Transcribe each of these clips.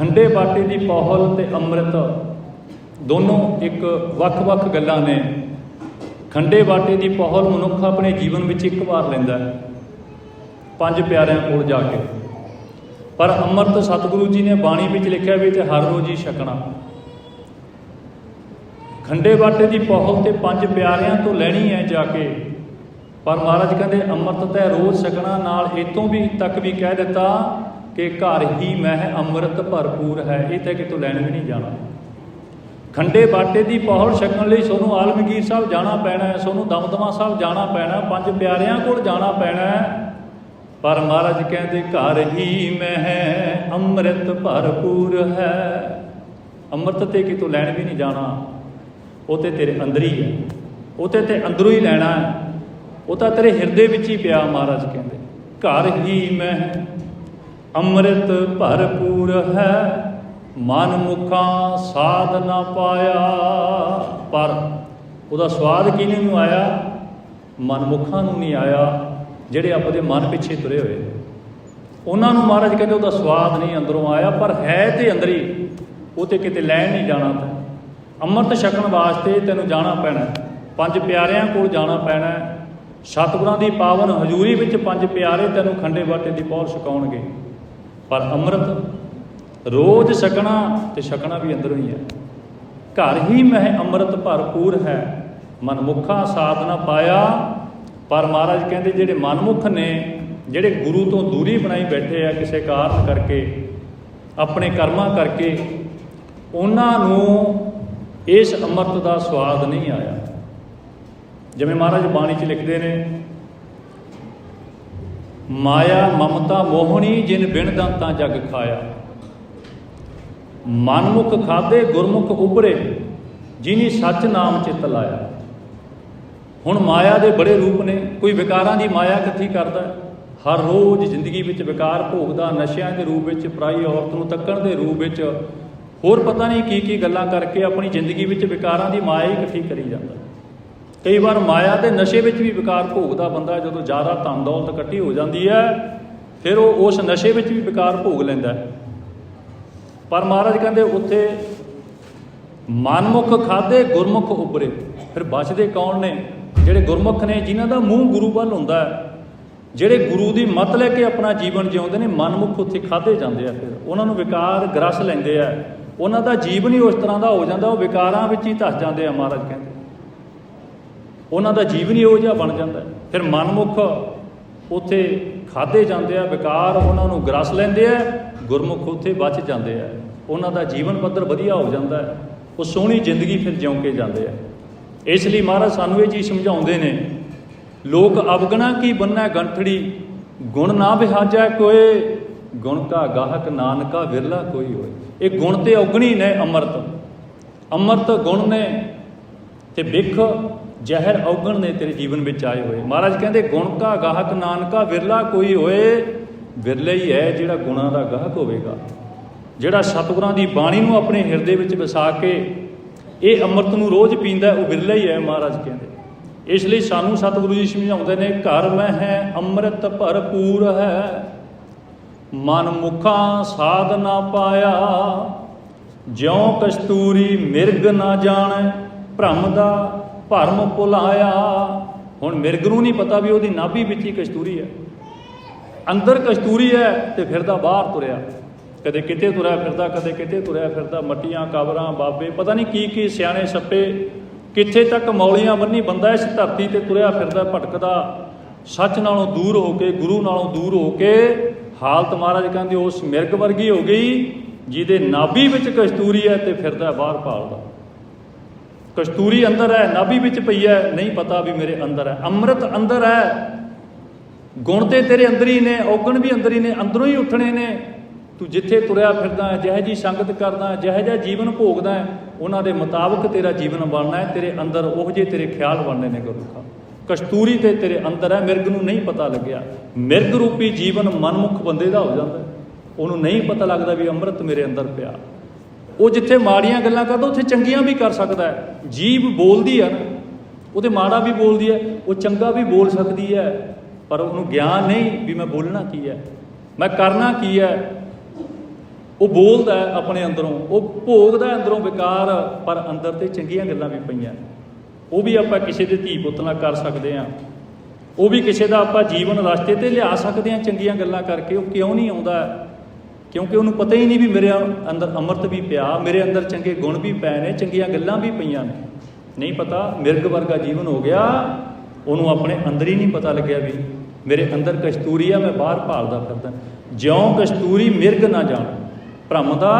ਖੰਡੇ ਬਾਟੇ ਦੀ ਪੌਹਲ ਤੇ ਅੰਮ੍ਰਿਤ ਦੋਨੋਂ ਇੱਕ ਵੱਖ-ਵੱਖ ਗੱਲਾਂ ਨੇ। ਖੰਡੇ ਬਾਟੇ ਦੀ ਪਹਲ ਮਨੁੱਖ ਆਪਣੇ ਜੀਵਨ ਵਿੱਚ ਇੱਕ ਵਾਰ ਲੈਂਦਾ ਹੈ, ਪੰਜ ਪਿਆਰਿਆਂ ਕੋਲ ਜਾ ਕੇ। ਪਰ ਅੰਮ੍ਰਿਤ ਸਤਿਗੁਰੂ ਜੀ ਨੇ ਬਾਣੀ ਵਿੱਚ ਲਿਖਿਆ ਵੀ ਤੇ ਹਰ ਰੋਜ਼ ਹੀ ਛਕਣਾ। ਖੰਡੇ ਬਾਟੇ ਦੀ ਪੌਹਲ ਤੇ ਪੰਜ ਪਿਆਰਿਆਂ ਤੋਂ ਲੈਣੀ ਹੈ ਜਾ ਕੇ। ਪਰ ਮਹਾਰਾਜ ਕਹਿੰਦੇ ਅੰਮ੍ਰਿਤ ਤੇ ਰੋਜ਼ ਛਕਣਾ, ਨਾਲ ਇਤੋਂ ਵੀ ਤੱਕ ਵੀ ਕਹਿ ਦਿੱਤਾ ਕਿ ਘਰ ਹੀ ਮਹਿ ਅੰਮ੍ਰਿਤ ਭਰਪੂਰ ਹੈ, ਇਹ ਤਾਂ ਕਿਤੋਂ ਲੈਣ ਵੀ ਨਹੀਂ ਜਾਣਾ। ਖੰਡੇ ਬਾਟੇ ਦੀ ਪੌਹਲ ਛਕਣ ਲਈ ਤੁਹਾਨੂੰ ਆਲਮਗੀਰ ਸਾਹਿਬ ਜਾਣਾ ਪੈਣਾ ਹੈ ਤੁਹਾਨੂੰ ਦਮਦਮਾ ਸਾਹਿਬ ਜਾਣਾ ਪੈਣਾ ਪੰਜ ਪਿਆਰਿਆਂ ਕੋਲ ਜਾਣਾ ਪੈਣਾ ਪਰ ਮਹਾਰਾਜ ਕਹਿੰਦੇ, ਘਰ ਹੀ ਮਹਿ ਅੰਮ੍ਰਿਤ ਭਰਪੂਰ ਹੈ। ਅੰਮ੍ਰਿਤ ਤੇ ਕਿਤੋਂ ਲੈਣ ਵੀ ਨਹੀਂ ਜਾਣਾ। ਉਹ ਤੇ ਤੇਰੇ ਅੰਦਰ ਹੀ ਹੈ। ਉਹ ਤੇ ਤੇ ਅੰਦਰੋਂ ਹੀ ਲੈਣਾ ਹੈ। ਉਹ ਤਾਂ ਤੇਰੇ ਹਿਰਦੇ ਵਿੱਚ ਹੀ ਪਿਆ ਮਹਾਰਾਜ ਕਹਿੰਦੇ। ਘਰ ਹੀ ਮੈਂ ਅੰਮ੍ਰਿਤ ਭਰਪੂਰ ਹੈ, ਮਨ ਮੁਖਾਂ ਸਾਧ ਨਾ ਪਾਇਆ। ਪਰ ਉਹਦਾ ਸਵਾਦ ਕਿਹਨੇ ਨੂੰ ਆਇਆ? ਮਨ ਮੁਖਾਂ ਨੂੰ ਨਹੀਂ ਆਇਆ, ਜਿਹੜੇ ਆਪਦੇ ਮਨ ਪਿੱਛੇ ਤੁਰੇ ਹੋਏ। ਉਹਨਾਂ ਨੂੰ ਮਹਾਰਾਜ ਕਹਿੰਦੇ ਉਹਦਾ ਸਵਾਦ ਨਹੀਂ ਅੰਦਰੋਂ ਆਇਆ, ਪਰ ਹੈ ਤੇ ਅੰਦਰ ਹੀ ਉਹ ਤੇ ਕਿਤੇ ਲੈਣ ਨਹੀਂ ਜਾਣਾ ਤਾਂ। ਅੰਮ੍ਰਿਤ ਛਕਣ ਵਾਸਤੇ ਤੈਨੂੰ ਜਾਣਾ ਪੈਣਾ ਪੰਜ ਪਿਆਰਿਆਂ ਕੋਲ ਜਾਣਾ ਪੈਣਾ ਸਤਿਗੁਰਾਂ ਦੀ ਪਾਵਨ ਹਜ਼ੂਰੀ ਵਿੱਚ ਪੰਜ ਪਿਆਰੇ ਤੈਨੂੰ ਖੰਡੇ ਬਾਟੇ ਦੀ ਪੌਰ ਛਕਾਉਣਗੇ। ਪਰ ਅੰਮ੍ਰਿਤ ਰੋਜ਼ ਛਕਣਾ ਤੇ ਛਕਣਾ ਵੀ ਅੰਦਰੋਂ ਹੀ ਹੈ। ਘਰ ਹੀ ਮਹਿ ਅੰਮ੍ਰਿਤ ਭਰਪੂਰ ਹੈ। ਮਨਮੁਖਾ ਸਾਧਨਾ ਪਾਇਆ। ਪਰ ਮਹਾਰਾਜ ਕਹਿੰਦੇ ਜਿਹੜੇ ਮਨਮੁਖ ਨੇ, ਜਿਹੜੇ ਗੁਰੂ ਤੋਂ ਦੂਰੀ ਬਣਾਈ ਬੈਠੇ ਆ ਕਿਸੇ ਕਾਰਨ ਕਰਕੇ, ਆਪਣੇ ਕਰਮਾਂ ਕਰਕੇ, ਉਹਨਾਂ ਨੂੰ ਇਸ ਅੰਮ੍ਰਿਤ ਦਾ ਸਵਾਦ ਨਹੀਂ ਆਇਆ। ਜਿਵੇਂ ਮਹਾਰਾਜ ਬਾਣੀ 'ਚ ਲਿਖਦੇ ਨੇ ਮਾਇਆ, ਮਮਤਾ, ਮੋਹਣੀ ਜਿਨ ਬਿਨ ਦੰਤਾਂ ਜਗ ਖਾਇਆ। ਮਨਮੁਖ ਖਾਦੇ ਗੁਰਮੁਖ ਉਬਰੇ ਜਿਨੀ ਸੱਚ ਨਾਮ ਚਿਤ ਲਾਇਆ। ਹੁਣ ਮਾਇਆ ਦੇ ਬੜੇ ਰੂਪ ਨੇ, ਕੋਈ ਵਿਕਾਰਾਂ ਦੀ ਮਾਇਆ ਇਕੱਠੀ ਕਰਦਾ? ਹੈ। ਹਰ ਰੋਜ਼ ਜ਼ਿੰਦਗੀ ਵਿੱਚ ਵਿਕਾਰ ਭੋਗਦਾ, ਨਸ਼ਿਆਂ ਦੇ ਰੂਪ ਵਿੱਚ, ਪਰਾਈ ਔਰਤ ਨੂੰ ਤੱਕਣ ਦੇ ਰੂਪ ਵਿੱਚ। ਹੋਰ ਪਤਾ ਨਹੀਂ ਕੀ ਕੀ ਗੱਲਾਂ ਕਰਕੇ ਆਪਣੀ ਜ਼ਿੰਦਗੀ ਵਿੱਚ ਵਿਕਾਰਾਂ ਦੀ ਮਾਇਆ ਹੀ ਇਕੱਠੀ ਕਰੀ ਜਾਂਦਾ। ਕਈ ਵਾਰ ਮਾਇਆ ਦੇ ਨਸ਼ੇ ਵਿੱਚ ਵੀ ਵਿਕਾਰ ਭੋਗਦਾ ਬੰਦਾ, ਜਦੋਂ ਜ਼ਿਆਦਾ ਧਨ ਦੌਲਤ ਇਕੱਠੀ ਹੋ ਜਾਂਦੀ ਹੈ, ਫਿਰ ਉਹ ਉਸ ਨਸ਼ੇ ਵਿੱਚ ਵੀ ਵਿਕਾਰ ਭੋਗ ਲੈਂਦਾ ਹੈ। ਪਰ ਮਹਾਰਾਜ ਕਹਿੰਦੇ, ਉੱਥੇ ਮਨਮੁਖ ਖਾਦੇ ਗੁਰਮੁਖ ਉਬਰੇ ਫਿਰ ਬਚਦੇ ਕੌਣ ਨੇ? ਜਿਹੜੇ ਗੁਰਮੁਖ ਨੇ, ਜਿਨ੍ਹਾਂ ਦਾ ਮੂੰਹ ਗੁਰੂ ਵੱਲ ਹੁੰਦਾ ਹੈ। ਜਿਹੜੇ ਗੁਰੂ ਦੀ ਮਤ ਲੈ ਕੇ ਆਪਣਾ ਜੀਵਨ ਜਿਉਂਦੇ ਨੇ, ਮਨਮੁਖ ਉੱਥੇ ਖਾਦੇ ਜਾਂਦੇ ਆ ਫਿਰ। ਉਹਨਾਂ ਨੂੰ ਵਿਕਾਰ ਗ੍ਰਸ ਲੈਂਦੇ ਆ। ਉਹਨਾਂ ਦਾ ਜੀਵਨ ਹੀ ਉਸ ਤਰ੍ਹਾਂ ਦਾ ਹੋ ਜਾਂਦਾ, ਉਹ ਵਿਕਾਰਾਂ ਵਿੱਚ ਹੀ ਧਸ ਜਾਂਦੇ ਆ, ਮਹਾਰਾਜ ਕਹਿੰਦੇ। ਉਹਨਾਂ ਦਾ ਜੀਵਨ ਹੀ ਉਹ ਜਿਹਾ ਬਣ ਜਾਂਦਾ ਹੈ। ਫਿਰ ਮਨਮੁਖ ਉੱਥੇ ਖਾਦੇ ਜਾਂਦੇ ਆ, ਵਿਕਾਰ ਉਹਨਾਂ ਨੂੰ ਗ੍ਰਸ ਲੈਂਦੇ ਆ, ਗੁਰਮੁਖ ਉੱਥੇ ਬਚ ਜਾਂਦੇ ਆ। ਉਹਨਾਂ ਦਾ ਜੀਵਨ ਪੱਧਰ ਵਧੀਆ ਹੋ ਜਾਂਦਾ ਉਹ ਸੋਹਣੀ ਜ਼ਿੰਦਗੀ ਫਿਰ ਜਿਉਂ ਕੇ ਜਾਂਦੇ ਆ। ਇਸ ਲਈ ਮਹਾਰਾਜ ਸਾਨੂੰ ਇਹ ਚੀਜ਼ ਸਮਝਾਉਂਦੇ ਨੇ, ਲੋਕ ਅਵਗਣਾ ਕੀ ਬੰਨਾ ਗੰਠੜੀ, ਗੁਣ ਨਾ ਵਿਹਾਜੈ ਕੋਏ, ਗੁਣ ਕਾ ਗਾਹਕ ਨਾਨਕਾ ਵਿਰਲਾ ਕੋਈ ਹੋਏ। ਇਹ ਗੁਣ ਤੇ ਔਗਣੀ ਨੇ ਅੰਮ੍ਰਿਤ। ਅੰਮ੍ਰਿਤ ਗੁਣ ਨੇ ਤੇ ਵਿਖ ਜ਼ਹਿਰ ਔਗਣ ਨੇ ਤੇਰੇ ਜੀਵਨ ਵਿੱਚ ਆਏ ਹੋਏ। ਮਹਾਰਾਜ ਕਹਿੰਦੇ, ਗੁਣ ਕਾ ਗਾਹਕ ਨਾਨਕਾ ਵਿਰਲਾ ਕੋਈ ਹੋਏ, ਵਿਰਲੇ ਹੀ ਹੈ ਜਿਹੜਾ ਗੁਣਾਂ ਦਾ ਗਾਹਕ ਹੋਵੇਗਾ। ਜਿਹੜਾ ਸਤਿਗੁਰਾਂ ਦੀ ਬਾਣੀ ਨੂੰ ਆਪਣੇ ਹਿਰਦੇ ਵਿੱਚ ਵਸਾ ਕੇ ਇਹ ਅੰਮ੍ਰਿਤ ਨੂੰ ਰੋਜ਼ ਪੀਂਦਾ ਉਹ ਵਿਰਲਾ ਹੀ ਹੈ, ਮਹਾਰਾਜ ਕਹਿੰਦੇ। ਇਸ ਲਈ ਸਾਨੂੰ ਸਤਿਗੁਰੂ ਜੀ ਸਮਝਾਉਂਦੇ ਨੇ, ਘਰ ਮੈਂ ਹੈ ਅੰਮ੍ਰਿਤ ਭਰਪੂਰ ਹੈ, ਮਨ ਮੁਖਾਂ ਸਾਧ ਨਾ ਪਾਇਆ, ਜਿਉ ਕਸਤੂਰੀ ਮਿਰਗ ਨਾ ਜਾਣ, ਭ੍ਰਮ ਦਾ ਭਰਮ ਭੁਲਾਇਆ ਹੁਣ ਮਿਰਗ ਨੂੰ ਨਹੀਂ ਪਤਾ ਵੀ ਉਹਦੀ ਨਾਭੀ ਵਿੱਚ ਹੀ ਕਸਤੂਰੀ ਹੈ। ਅੰਦਰ ਕਸਤੂਰੀ ਹੈ ਤੇ ਫਿਰਦਾ ਬਾਹਰ ਤੁਰਿਆ। ਕਦੇ ਕਿਤੇ ਤੁਰਿਆ ਫਿਰਦਾ, ਕਦੇ ਕਿਤੇ ਤੁਰਿਆ ਫਿਰਦਾ, ਮੱਟੀਆਂ ਕਬਰਾਂ ਬਾਬੇ, ਪਤਾ ਨਹੀਂ ਕੀ ਕੀ ਸਿਆਣੇ ਸੱਪੇ, ਕਿੱਥੇ ਤੱਕ ਮੌਲੀਆਂ ਬੰਨੀ ਬੰਦਾ ਇਸ ਧਰਤੀ ਤੇ ਤੁਰਿਆ ਫਿਰਦਾ, ਭਟਕਦਾ, ਸੱਚ ਨਾਲੋਂ ਦੂਰ ਹੋ ਕੇ, ਗੁਰੂ ਨਾਲੋਂ ਦੂਰ ਹੋ ਕੇ, ਹਾਲਤ ਮਹਾਰਾਜ ਕਹਿੰਦੇ ਉਸ ਮਿਰਗ ਵਰਗੀ ਹੋ ਗਈ, ਜਿਹਦੇ ਨਾਭੀ ਵਿੱਚ ਕਸਤੂਰੀ ਹੈ ਤੇ ਫਿਰਦਾ ਬਾਹਰ ਭਾਲਦਾ। ਕਸਤੂਰੀ ਅੰਦਰ ਹੈ, ਨਾਭੀ ਵਿੱਚ ਪਈ ਹੈ, ਨਹੀਂ ਪਤਾ ਵੀ ਮੇਰੇ ਅੰਦਰ ਹੈ। ਅੰਮ੍ਰਿਤ ਅੰਦਰ ਹੈ। ਗੁਣ ਤੇ ਤੇਰੇ ਅੰਦਰ ਹੀ ਨੇ, ਔਗਣ ਵੀ ਅੰਦਰ ਹੀ ਨੇ, ਅੰਦਰੋਂ ਹੀ ਉੱਠਣੇ ਨੇ। ਤੂੰ ਜਿੱਥੇ ਤੁਰਿਆ ਫਿਰਦਾ ਹੈ, ਜਿਹੋ ਜੀ ਸੰਗਤ ਕਰਦਾ ਹੈ, ਜਿਹੋ ਜਿਹਾ ਜੀਵਨ ਭੋਗਦਾ ਹੈ, ਉਹਨਾਂ ਦੇ ਮੁਤਾਬਕ ਤੇਰਾ ਜੀਵਨ ਬਣਨਾ ਹੈ, ਤੇਰੇ ਅੰਦਰ ਉਹ ਜਿਹੇ ਤੇਰੇ ਖਿਆਲ ਬਣਨੇ ਨੇ ਗੁਰਮੁਖਾ ਕਸਤੂਰੀ ਤੇ ਤੇਰੇ ਅੰਦਰ ਹੈ, ਮਿਰਗ ਨੂੰ ਨਹੀਂ ਪਤਾ ਲੱਗਿਆ। ਮਿਰਗ ਰੂਪੀ ਜੀਵਨ ਮਨਮੁਖ ਬੰਦੇ ਦਾ ਹੋ ਜਾਂਦਾ ਉਹਨੂੰ ਨਹੀਂ ਪਤਾ ਲੱਗਦਾ ਵੀ ਅੰਮ੍ਰਿਤ ਮੇਰੇ ਅੰਦਰ ਪਿਆ। ਉਹ ਜਿੱਥੇ ਮਾੜੀਆਂ ਗੱਲਾਂ ਕਰਦਾ, ਉੱਥੇ ਚੰਗੀਆਂ ਵੀ ਕਰ ਸਕਦਾ ਹੈ। ਜੀਭ ਬੋਲਦੀ ਹੈ ਨਾ, ਉਹਦੇ ਮਾੜਾ ਵੀ ਬੋਲਦੀ ਹੈ, ਉਹ ਚੰਗਾ ਵੀ ਬੋਲ ਸਕਦੀ ਹੈ, ਪਰ ਉਹਨੂੰ ਗਿਆਨ ਨਹੀਂ ਵੀ ਮੈਂ ਬੋਲਣਾ ਕੀ ਹੈ, ਮੈਂ ਕਰਨਾ ਕੀ ਹੈ। ਉਹ ਬੋਲਦਾ ਆਪਣੇ ਅੰਦਰੋਂ, ਉਹ ਭੋਗਦਾ ਅੰਦਰੋਂ ਵਿਕਾਰ, ਪਰ ਅੰਦਰ ਤੇ ਚੰਗੀਆਂ ਗੱਲਾਂ ਵੀ ਪਈਆਂ। ਉਹ ਵੀ ਆਪਾਂ ਕਿਸੇ ਦੇ ਧੀ ਪੁੱਤ ਨਾਲ ਕਰ ਸਕਦੇ ਹਾਂ। ਉਹ ਵੀ ਕਿਸੇ ਦਾ ਆਪਾਂ ਜੀਵਨ ਰਸਤੇ ਤੇ ਲਿਆ ਸਕਦੇ ਹਾਂ ਚੰਗੀਆਂ ਗੱਲਾਂ ਕਰਕੇ, ਉਹ ਕਿਉਂ ਨਹੀਂ ਆਉਂਦਾ? ਕਿਉਂਕਿ ਉਹਨੂੰ ਪਤਾ ਹੀ ਨਹੀਂ ਵੀ ਮੇਰੇ ਅੰਦਰ ਅੰਮ੍ਰਿਤ ਵੀ ਪਿਆ, ਮੇਰੇ ਅੰਦਰ ਚੰਗੇ ਗੁਣ ਵੀ ਪਏ ਨੇ, ਚੰਗੀਆਂ ਗੱਲਾਂ ਵੀ ਪਈਆਂ ਨੇ। ਨਹੀਂ ਪਤਾ, ਮਿਰਗ ਵਰਗਾ ਜੀਵਨ ਹੋ ਗਿਆ, ਉਹਨੂੰ ਆਪਣੇ ਅੰਦਰ ਹੀ ਨਹੀਂ ਪਤਾ ਲੱਗਿਆ ਵੀ ਮੇਰੇ ਅੰਦਰ ਕਸ਼ਤੂਰੀ ਆ, ਮੈਂ ਬਾਹਰ ਭਾਲਦਾ ਫਿਰਦਾ। ਜਿਉਂ ਕਸ਼ਤੂਰੀ ਮਿਰਗ ਨਾ ਜਾਣ, ਭ੍ਰਮ ਦਾ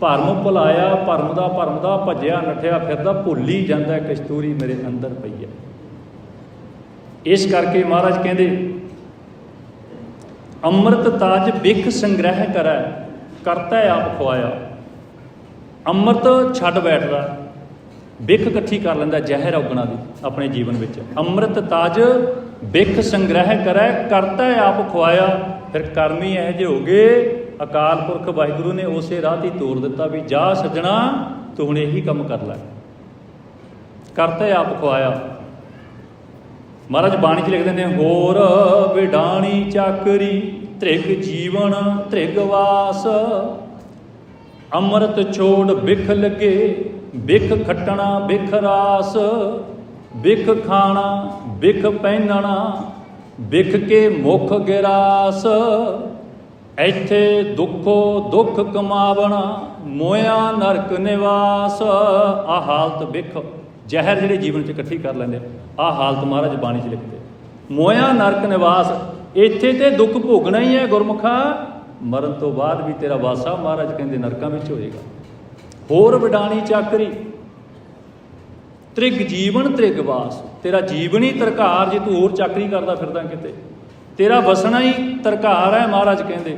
ਭਰਮ ਭੁਲਾਇਆ, ਭਰਮ ਦਾ ਭਰਮ ਦਾ ਭੱਜਿਆ, ਨੱਠਿਆ ਫਿਰਦਾ, ਭੁੱਲ ਹੀ ਜਾਂਦਾ ਕਸ਼ਤੂਰੀ ਮੇਰੇ ਅੰਦਰ ਪਈ ਹੈ। ਇਸ ਕਰਕੇ ਮਹਾਰਾਜ ਕਹਿੰਦੇ ਅੰਮ੍ਰਿਤ ਤਾਜ ਬਿਖ ਸੰਗ੍ਰਹਿ ਕਰੈ, ਕਰਤਾ ਆਪ ਖਵਾਇਆ ਅੰਮ੍ਰਿਤ ਛੱਡ ਬੈਠਦਾ, ਬਿਖ ਇਕੱਠੀ ਕਰ ਲੈਂਦਾ ਜ਼ਹਿਰ ਔਗਣਾ ਦੀ ਆਪਣੇ ਜੀਵਨ ਵਿੱਚ। ਅੰਮ੍ਰਿਤ ਤਾਜ ਬਿਖ ਸੰਗ੍ਰਹਿ ਕਰੈ, ਕਰਤਾ ਆਪ ਖਵਾਇਆ ਫਿਰ ਕਰਮੀ ਇਹ ਜੇ ਹੋ ਗਏ। ਅਕਾਲ ਪੁਰਖ ਵਾਹਿਗੁਰੂ ਨੇ ਉਸੇ ਰਾਹ ਤੇ ਤੋਰ ਦਿੱਤਾ ਵੀ ਜਾ ਸੱਜਣਾ, ਤੂੰ ਹੁਣ ਇਹੀ ਕੰਮ ਕਰ ਲੈ। ਕਰਤਾ ਆਪ ਖਵਾਇਆ ਮਹਾਰਾਜ ਬਾਣੀ 'ਚ ਲਿਖਦੇ ਨੇ, ਹੋਰ ਵਿਡਾਣੀ ਚਾਕਰੀ, ਤ੍ਰਿਗ ਜੀਵਨ, ਤ੍ਰਿਗ ਵਾਸ। ਅੰਮ੍ਰਿਤ ਛੋੜ ਬਿਖ ਲੱਗੇ, ਬਿਖ ਖੱਟਣਾ, ਬਿਖ ਰਾਸ। ਬਿਖ ਖਾਣਾ, ਬਿਖ ਪਹਿਨਣਾ, ਬਿਖ ਕੇ ਮੁਖ ਗਿਰਾਸ। ਇੱਥੇ ਦੁੱਖੋ ਦੁੱਖ ਕਮਾਵਣਾ, ਮੋਇਆ ਨਰਕ ਨਿਵਾਸ। ਆ ਹਾਲਤ ਬਿਖ ਜ਼ਹਿਰ ਜਿਹੜੇ ਜੀਵਨ 'ਚ ਇਕੱਠੀ ਕਰ ਲੈਂਦੇ ਆ। ਹਾਲਤ ਮਹਾਰਾਜ ਬਾਣੀ 'ਚ ਲਿਖਦੇ ਮੋਇਆ ਨਰਕ ਨਿਵਾਸ, ਇੱਥੇ ਤੇ ਦੁੱਖ ਭੋਗਣਾ ਹੀ ਹੈ ਗੁਰਮੁਖਾ। ਮਰਨ ਤੋਂ ਬਾਅਦ ਵੀ ਤੇਰਾ ਵਾਸਾ ਮਹਾਰਾਜ ਕਹਿੰਦੇ ਨਰਕਾਂ ਵਿੱਚ ਹੋਏਗਾ। ਹੋਰ ਵਿਡਾਣੀ ਚਾਕਰੀ। ਤ੍ਰਿਗ ਜੀਵਨ, ਤ੍ਰਿਗ ਵਾਸ। ਤੇਰਾ ਜੀਵਨ ਹੀ ਤਰਕਾਰ, ਜੇ ਤੂੰ ਹੋਰ ਚਾਕਰੀ ਕਰਦਾ ਫਿਰਦਾ ਕਿਤੇ। ਤੇਰਾ ਵਸਣਾ ਹੀ ਤਰਕਾਰ ਹੈ ਮਹਾਰਾਜ ਕਹਿੰਦੇ।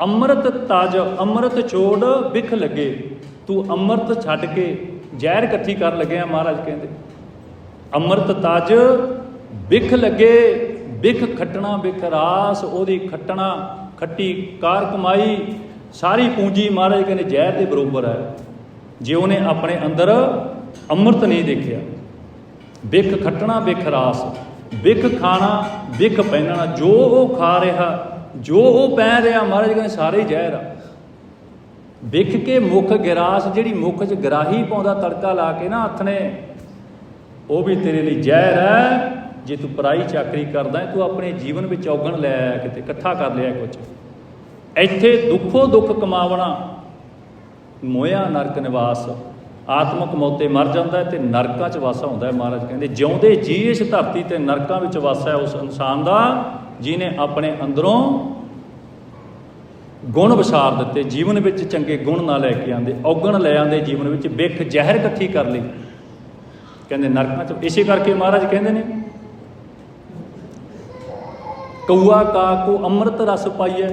ਅੰਮ੍ਰਿਤ ਤਜ, ਅੰਮ੍ਰਿਤ ਛੋੜ ਵਿਖ ਲੱਗੇ। ਤੂੰ ਅੰਮ੍ਰਿਤ ਛੱਡ ਕੇ ਜ਼ਹਿਰ ਇਕੱਠੀ ਕਰਨ ਲੱਗੇ ਆ ਮਹਾਰਾਜ ਕਹਿੰਦੇ। ਅੰਮ੍ਰਿਤ ਤਜ ਵਿਖ ਲੱਗੇ ਵਿਖ ਖੱਟਣਾ ਵਿਖ ਰਾਸ, ਉਹਦੀ ਖੱਟਣਾ, ਖੱਟੀ ਕਾਰ ਕਮਾਈ, ਸਾਰੀ ਪੂੰਜੀ ਮਹਾਰਾਜ ਕਹਿੰਦੇ ਜ਼ਹਿਰ ਦੇ ਬਰੋਬਰ ਹੈ। ਜੇ ਉਹਨੇ ਆਪਣੇ ਅੰਦਰ ਅੰਮ੍ਰਿਤ ਨਹੀਂ ਦੇਖਿਆ ਵਿਖ ਖੱਟਣਾ ਵਿਖ ਰਾਸ ਵਿਖ ਖਾਣਾ ਵਿਖ ਪਹਿਨਣਾ, ਜੋ ਉਹ ਖਾ ਰਿਹਾ, ਜੋ ਉਹ ਪਹਿਨ ਰਿਹਾ, ਮਹਾਰਾਜ ਕਹਿੰਦੇ ਸਾਰੇ ਹੀ ਜ਼ਹਿਰ ਆ। ਵਿਖ ਕੇ ਮੁਖ ਗਿਰਾਸ, ਜਿਹੜੀ ਮੁਖ 'ਚ ਗਰਾਹੀ ਪਾਉਂਦਾ ਤੜਕਾ ਲਾ ਕੇ ਨਾ ਹੱਥ ਨੇ, ਉਹ ਵੀ ਤੇਰੇ ਲਈ ਜ਼ਹਿਰ ਹੈ। ਜੇ ਤੂੰ ਪਰਾਈ ਚਾਕਰੀ ਕਰਦਾ ਹੈ, ਤੂੰ ਆਪਣੇ ਜੀਵਨ ਵਿੱਚ ਔਗਣ ਲੈ ਕਿਤੇ, ਇਕੱਠਾ ਕਰ ਲਿਆ ਕੁਝ ਇੱਥੇ ਦੁੱਖੋ ਦੁੱਖ ਕਮਾਵਣਾ ਮੋਇਆ ਨਰਕ ਨਿਵਾਸ। ਆਤਮਕ ਮੌਤੇ ਮਰ ਜਾਂਦਾ ਹੈ ਤੇ ਨਰਕਾਂ 'ਚ ਵਾਸਾ ਹੁੰਦਾ ਹੈ ਮਹਾਰਾਜ ਕਹਿੰਦੇ, ਜਿਉਂਦੇ ਜੀ ਇਸ ਧਰਤੀ ਤੇ ਨਰਕਾਂ ਵਿੱਚ ਵਾਸਾ ਹੈ ਉਸ ਇਨਸਾਨ ਦਾ ਜਿਨੇ ਆਪਣੇ ਅੰਦਰੋਂ ਗੁਣ ਵਿਸਾਰ ਦਿੱਤੇ, ਜੀਵਨ ਵਿੱਚ ਚੰਗੇ ਗੁਣ ਨਾ ਲੈ ਕੇ ਆਂਦੇ ਔਗਣ ਲੈ ਆਂਦੇ ਜੀਵਨ ਵਿੱਚ ਬਿਖ ਜ਼ਹਿਰ ਇਕੱਠੀ ਕਰ ਲਈ। ਕਹਿੰਦੇ ਨਰਕਾਂ 'ਚ, ਇਸੇ ਕਰਕੇ ਮਹਾਰਾਜ ਕਹਿੰਦੇ ਨੇ, ਕਊਆ ਕਾ ਕੋ ਅੰਮ੍ਰਿਤ ਰਸ ਪਾਈਐ,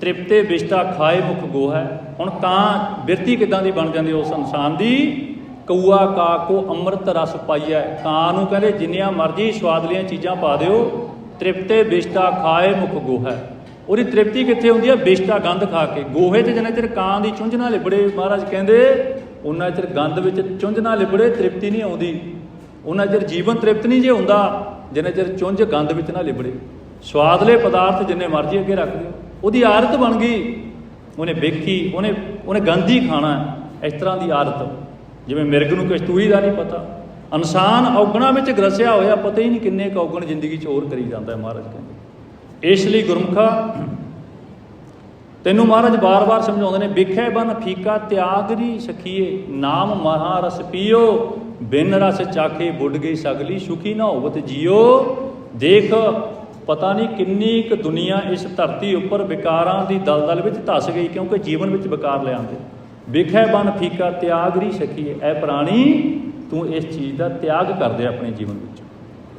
ਤ੍ਰਿਪਤੇ ਵਿਸ਼ਟਾ ਖਾਏ ਮੁਖ ਗੋਹਾ। ਹੁਣ ਕਾਂ ਬਿਰਤੀ ਕਿਦਾਂ ਦੀ ਬਣ ਜਾਂਦੀ ਉਸ ਇਨਸਾਨ ਦੀ? ਕਊਆ ਕਾ ਕੋ ਅੰਮ੍ਰਿਤ ਰਸ ਪਾਈਐ। ਕਾਂ ਨੂੰ ਕਹਿੰਦੇ, ਜਿੰਨੀਆਂ ਮਰਜ਼ੀ ਸਵਾਦਲੀਆਂ ਚੀਜ਼ਾਂ ਪਾ ਦਿਓ, ਤ੍ਰਿਪਤੇ ਵਿਸ਼ਟਾ ਖਾਏ ਮੁਖ ਗੋਹੈ। ਉਹਦੀ ਤ੍ਰਿਪਤੀ ਕਿੱਥੇ ਹੁੰਦੀ ਹੈ ਬੇਸ਼ਟਾ ਗੰਧ ਖਾ ਕੇ। ਗੋਹੇ 'ਚ ਜਿੰਨਾ ਚਿਰ ਕਾਂ ਦੀ ਚੁੰਝ ਨਾ ਲਿਬੜੇ, ਮਹਾਰਾਜ ਕਹਿੰਦੇ ਉਹਨਾਂ ਚਿਰ ਗੰਧ ਵਿੱਚ ਚੁੰਝ ਨਾ ਲਿਬੜੇ, ਤ੍ਰਿਪਤੀ ਨਹੀਂ ਆਉਂਦੀ। ਉਹਨਾਂ ਚਿਰ ਜੀਵਨ ਤ੍ਰਿਪਤ ਨਹੀਂ ਜੇ ਹੁੰਦਾ, ਜਿੰਨਾ ਚਿਰ ਚੁੰਝ ਗੰਧ ਵਿੱਚ ਨਾ ਲਿਬੜੇ। ਸਵਾਦਲੇ ਪਦਾਰਥ ਜਿੰਨੇ ਮਰਜ਼ੀ ਅੱਗੇ ਰੱਖ ਦਿਓ ਉਹਦੀ ਆਦਤ ਬਣ ਗਈ। ਉਹਨੇ ਵੇਖੀ, ਉਹਨੇ ਉਹਨੇ ਗੰਦ ਹੀ। ਖਾਣਾ ਇਸ ਤਰ੍ਹਾਂ ਦੀ ਆਦਤ। ਜਿਵੇਂ ਮਿਰਗ ਨੂੰ ਕਸ਼ਤੂਰੀ ਦਾ ਨਹੀਂ ਪਤਾ। ਇਨਸਾਨ ਔਗਣਾ ਵਿੱਚ ਗਰਸਿਆ ਹੋਇਆ, ਪਤਾ ਹੀ ਨਹੀਂ ਕਿੰਨੇ ਕੁ ਔਗਣ ਜ਼ਿੰਦਗੀ 'ਚ ਹੋਰ ਕਰੀ ਜਾਂਦਾ ਹੈ, ਮਹਾਰਾਜ ਕਹਿੰਦੇ। ਇਸ ਲਈ ਗੁਰਮੁਖਾ, ਤੈਨੂੰ ਮਹਾਰਾਜ ਬਾਰ-ਬਾਰ ਸਮਝਾਉਂਦੇ ਨੇ, ਵਿਖੇ ਬਨ ਫੀਕਾ ਤਿਆਗਰੀ ਸਖੀਏ, ਨਾਮ ਮਹਾ ਰਸ ਪੀਓ, ਬਿਨ ਰਸ ਚਾਖੇ ਬੁੱਢ ਗਈ ਸਗਲੀ, ਸੁਖੀ ਨਾ ਹੋਵਤ ਜੀਓ। ਦੇਖ, ਪਤਾ ਨਹੀਂ ਕਿੰਨੀ ਕੁ ਦੁਨੀਆ ਇਸ ਧਰਤੀ ਉੱਪਰ ਵਿਕਾਰਾਂ ਦੀ ਦਲਦਲ ਵਿੱਚ ਧਸ ਗਈ, ਕਿਉਂਕਿ ਜੀਵਨ ਵਿੱਚ ਵਿਕਾਰ ਲਿਆਂਦੇ ਵਿਖੇ ਬਨ ਫੀਕਾ ਤਿਆਗਰੀ ਸਖੀਏ, ਐ ਪ੍ਰਾਣੀ, ਤੂੰ ਇਸ ਚੀਜ਼ ਦਾ ਤਿਆਗ ਕਰਦੇ ਆਪਣੇ ਜੀਵਨ ਵਿੱਚ।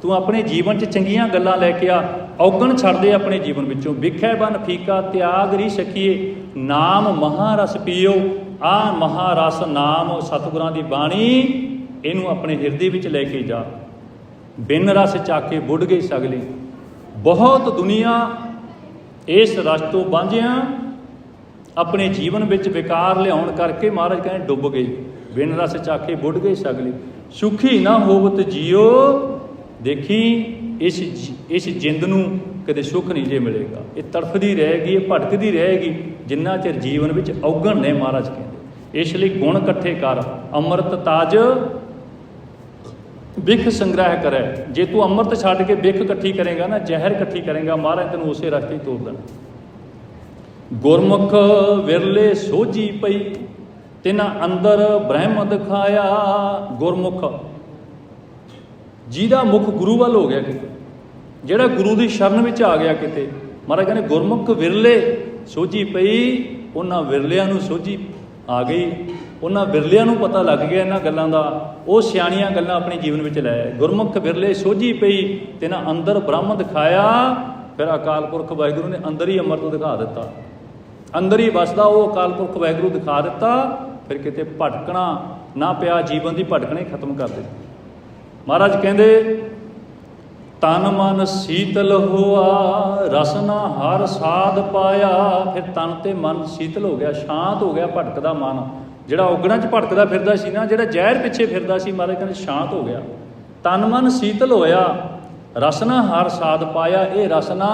ਤੂੰ ਆਪਣੇ ਜੀਵਨ 'ਚ ਚੰਗੀਆਂ ਗੱਲਾਂ ਲੈ ਕੇ ਆ ਔਗਣ ਛੱਡਦੇ ਆਪਣੇ ਜੀਵਨ ਵਿੱਚੋਂ। ਵਿਖੇ ਬਨ ਫੀਕਾ, ਤਿਆਗ ਰੀ ਸਕੀਏ ਨਾਮ ਮਹਾਰਸ ਪੀਓ। ਆ ਮਹਾਰਸ ਨਾਮ ਸਤਿਗੁਰਾਂ ਦੀ ਬਾਣੀ, ਇਹਨੂੰ ਆਪਣੇ ਹਿਰਦੇ ਵਿੱਚ ਲੈ ਕੇ ਜਾ। ਬਿਨ ਰਸ ਚਾਕੇ ਬੁੱਢ ਗਈ ਸਗਲੀ। ਬਹੁਤ ਦੁਨੀਆ ਇਸ ਰਸ ਤੋਂ ਵਾਂਝਿਆਂ। ਆਪਣੇ ਜੀਵਨ ਵਿੱਚ ਵਿਕਾਰ ਲਿਆਉਣ ਕਰਕੇ ਮਹਾਰਾਜ ਕਹਿੰਦੇ ਡੁੱਬ ਗਏ। ਬਿਨ ਰਸ ਚਾਕੇ ਬੁੱਢ ਗਏ ਸਗਲੀ। ਸੁਖੀ ਨਾ ਹੋਵਤ ਜੀਓ। ਦੇਖੀ ਇਸ ਇਸ ਜਿੰਦ ਨੂੰ ਕਦੇ ਸੁੱਖ ਨਹੀਂ ਜੇ ਮਿਲੇਗਾ। ਇਹ ਤੜਫਦੀ ਰਹੇਗੀ, ਇਹ ਭਟਕਦੀ ਰਹੇਗੀ, ਜਿੰਨਾ ਚਿਰ ਜੀਵਨ ਵਿੱਚ ਔਗਣ ਨੇ ਮਹਾਰਾਜ ਕਹਿੰਦੇ। ਇਸ ਲਈ ਗੁਣ ਇਕੱਠੇ ਕਰ, ਅੰਮ੍ਰਿਤ ਤਾਜ ਵਿਖ ਸੰਗ੍ਰਹਿ ਕਰੈ। ਜੇ ਤੂੰ ਅੰਮ੍ਰਿਤ ਛੱਡ ਕੇ ਵਿਖ ਇਕੱਠੀ ਕਰੇਗਾ ਨਾ, ਜ਼ਹਿਰ ਇਕੱਠੀ ਕਰੇਗਾ, ਮਹਾਰਾਜ ਤੈਨੂੰ ਉਸੇ ਰਸਤੇ ਤੋਰ ਦੇਣਾ। ਗੁਰਮੁਖ ਵਿਰਲੇ ਸੋਝੀ ਪਈ, ਤਿਨਾ ਅੰਦਰ ਬ੍ਰਹਮ ਦਿਖਾਇਆ ਗੁਰਮੁਖ, ਜਿਹਦਾ ਮੁਖ ਗੁਰੂ ਵੱਲ ਹੋ ਗਿਆ ਕਿਤੇ। ਜਿਹੜਾ ਗੁਰੂ ਦੀ ਸ਼ਰਨ ਵਿੱਚ ਆ ਗਿਆ ਕਿਤੇ, ਮਹਾਰਾਜ ਕਹਿੰਦੇ, ਗੁਰਮੁਖ ਵਿਰਲੇ, ਸੋਝੀ ਪਈ, ਉਹਨਾਂ ਵਿਰਲਿਆਂ ਨੂੰ ਸੋਝੀ ਆ ਗਈ। ਉਹਨਾਂ ਵਿਰਲਿਆਂ ਨੂੰ ਪਤਾ ਲੱਗ ਗਿਆ ਇਹਨਾਂ ਗੱਲਾਂ ਦਾ। ਉਹ ਸਿਆਣੀਆਂ ਗੱਲਾਂ ਆਪਣੇ ਜੀਵਨ ਵਿੱਚ ਲੈ ਗੁਰਮੁਖ ਵਿਰਲੇ, ਸੋਝੀ ਪਈ, ਤੇ ਨਾ ਅੰਦਰ ਬ੍ਰਹਮ ਦਿਖਾਇਆ। ਫਿਰ ਅਕਾਲ ਪੁਰਖ ਵਾਹਿਗੁਰੂ ਨੇ ਅੰਦਰ ਹੀ ਅੰਮ੍ਰਿਤ ਦਿਖਾ ਦਿੱਤਾ। ਅੰਦਰ ਹੀ ਵਸਦਾ, ਉਹ ਅਕਾਲ ਪੁਰਖ ਵਾਹਿਗੁਰੂ ਦਿਖਾ ਦਿੱਤਾ। ਫਿਰ ਕਿਤੇ ਭਟਕਣਾ ਨਾ ਪਿਆ, ਜੀਵਨ ਦੀ ਭਟਕਣੇ ਖਤਮ ਕਰ ਦਿੱਤੀ। ਮਹਾਰਾਜ ਕਹਿੰਦੇ ਤਨ ਮਨ ਸੀਤਲ ਹੋਆ ਰਸਨਾ ਹਰ ਸਾਧ ਪਾਇਆ। ਫਿਰ ਤਨ ਤੇ ਮਨ ਸੀਤਲ ਹੋ ਗਿਆ, ਸ਼ਾਂਤ ਹੋ ਗਿਆ ਭਟਕਦਾ ਮਨ। ਜਿਹੜਾ ਔਗਣਾਂ 'ਚ ਭਟਕਦਾ ਫਿਰਦਾ ਸੀ ਨਾ, ਜਿਹੜਾ ਜ਼ਹਿਰ ਪਿੱਛੇ ਫਿਰਦਾ ਸੀ ਮਹਾਰਾਜ ਕਹਿੰਦੇ ਸ਼ਾਂਤ ਹੋ ਗਿਆ। ਤਨ ਮਨ ਸੀਤਲ ਹੋਇਆ ਰਸਨਾ ਹਰ ਸਾਧ ਪਾਇਆ। ਇਹ ਰਸਨਾ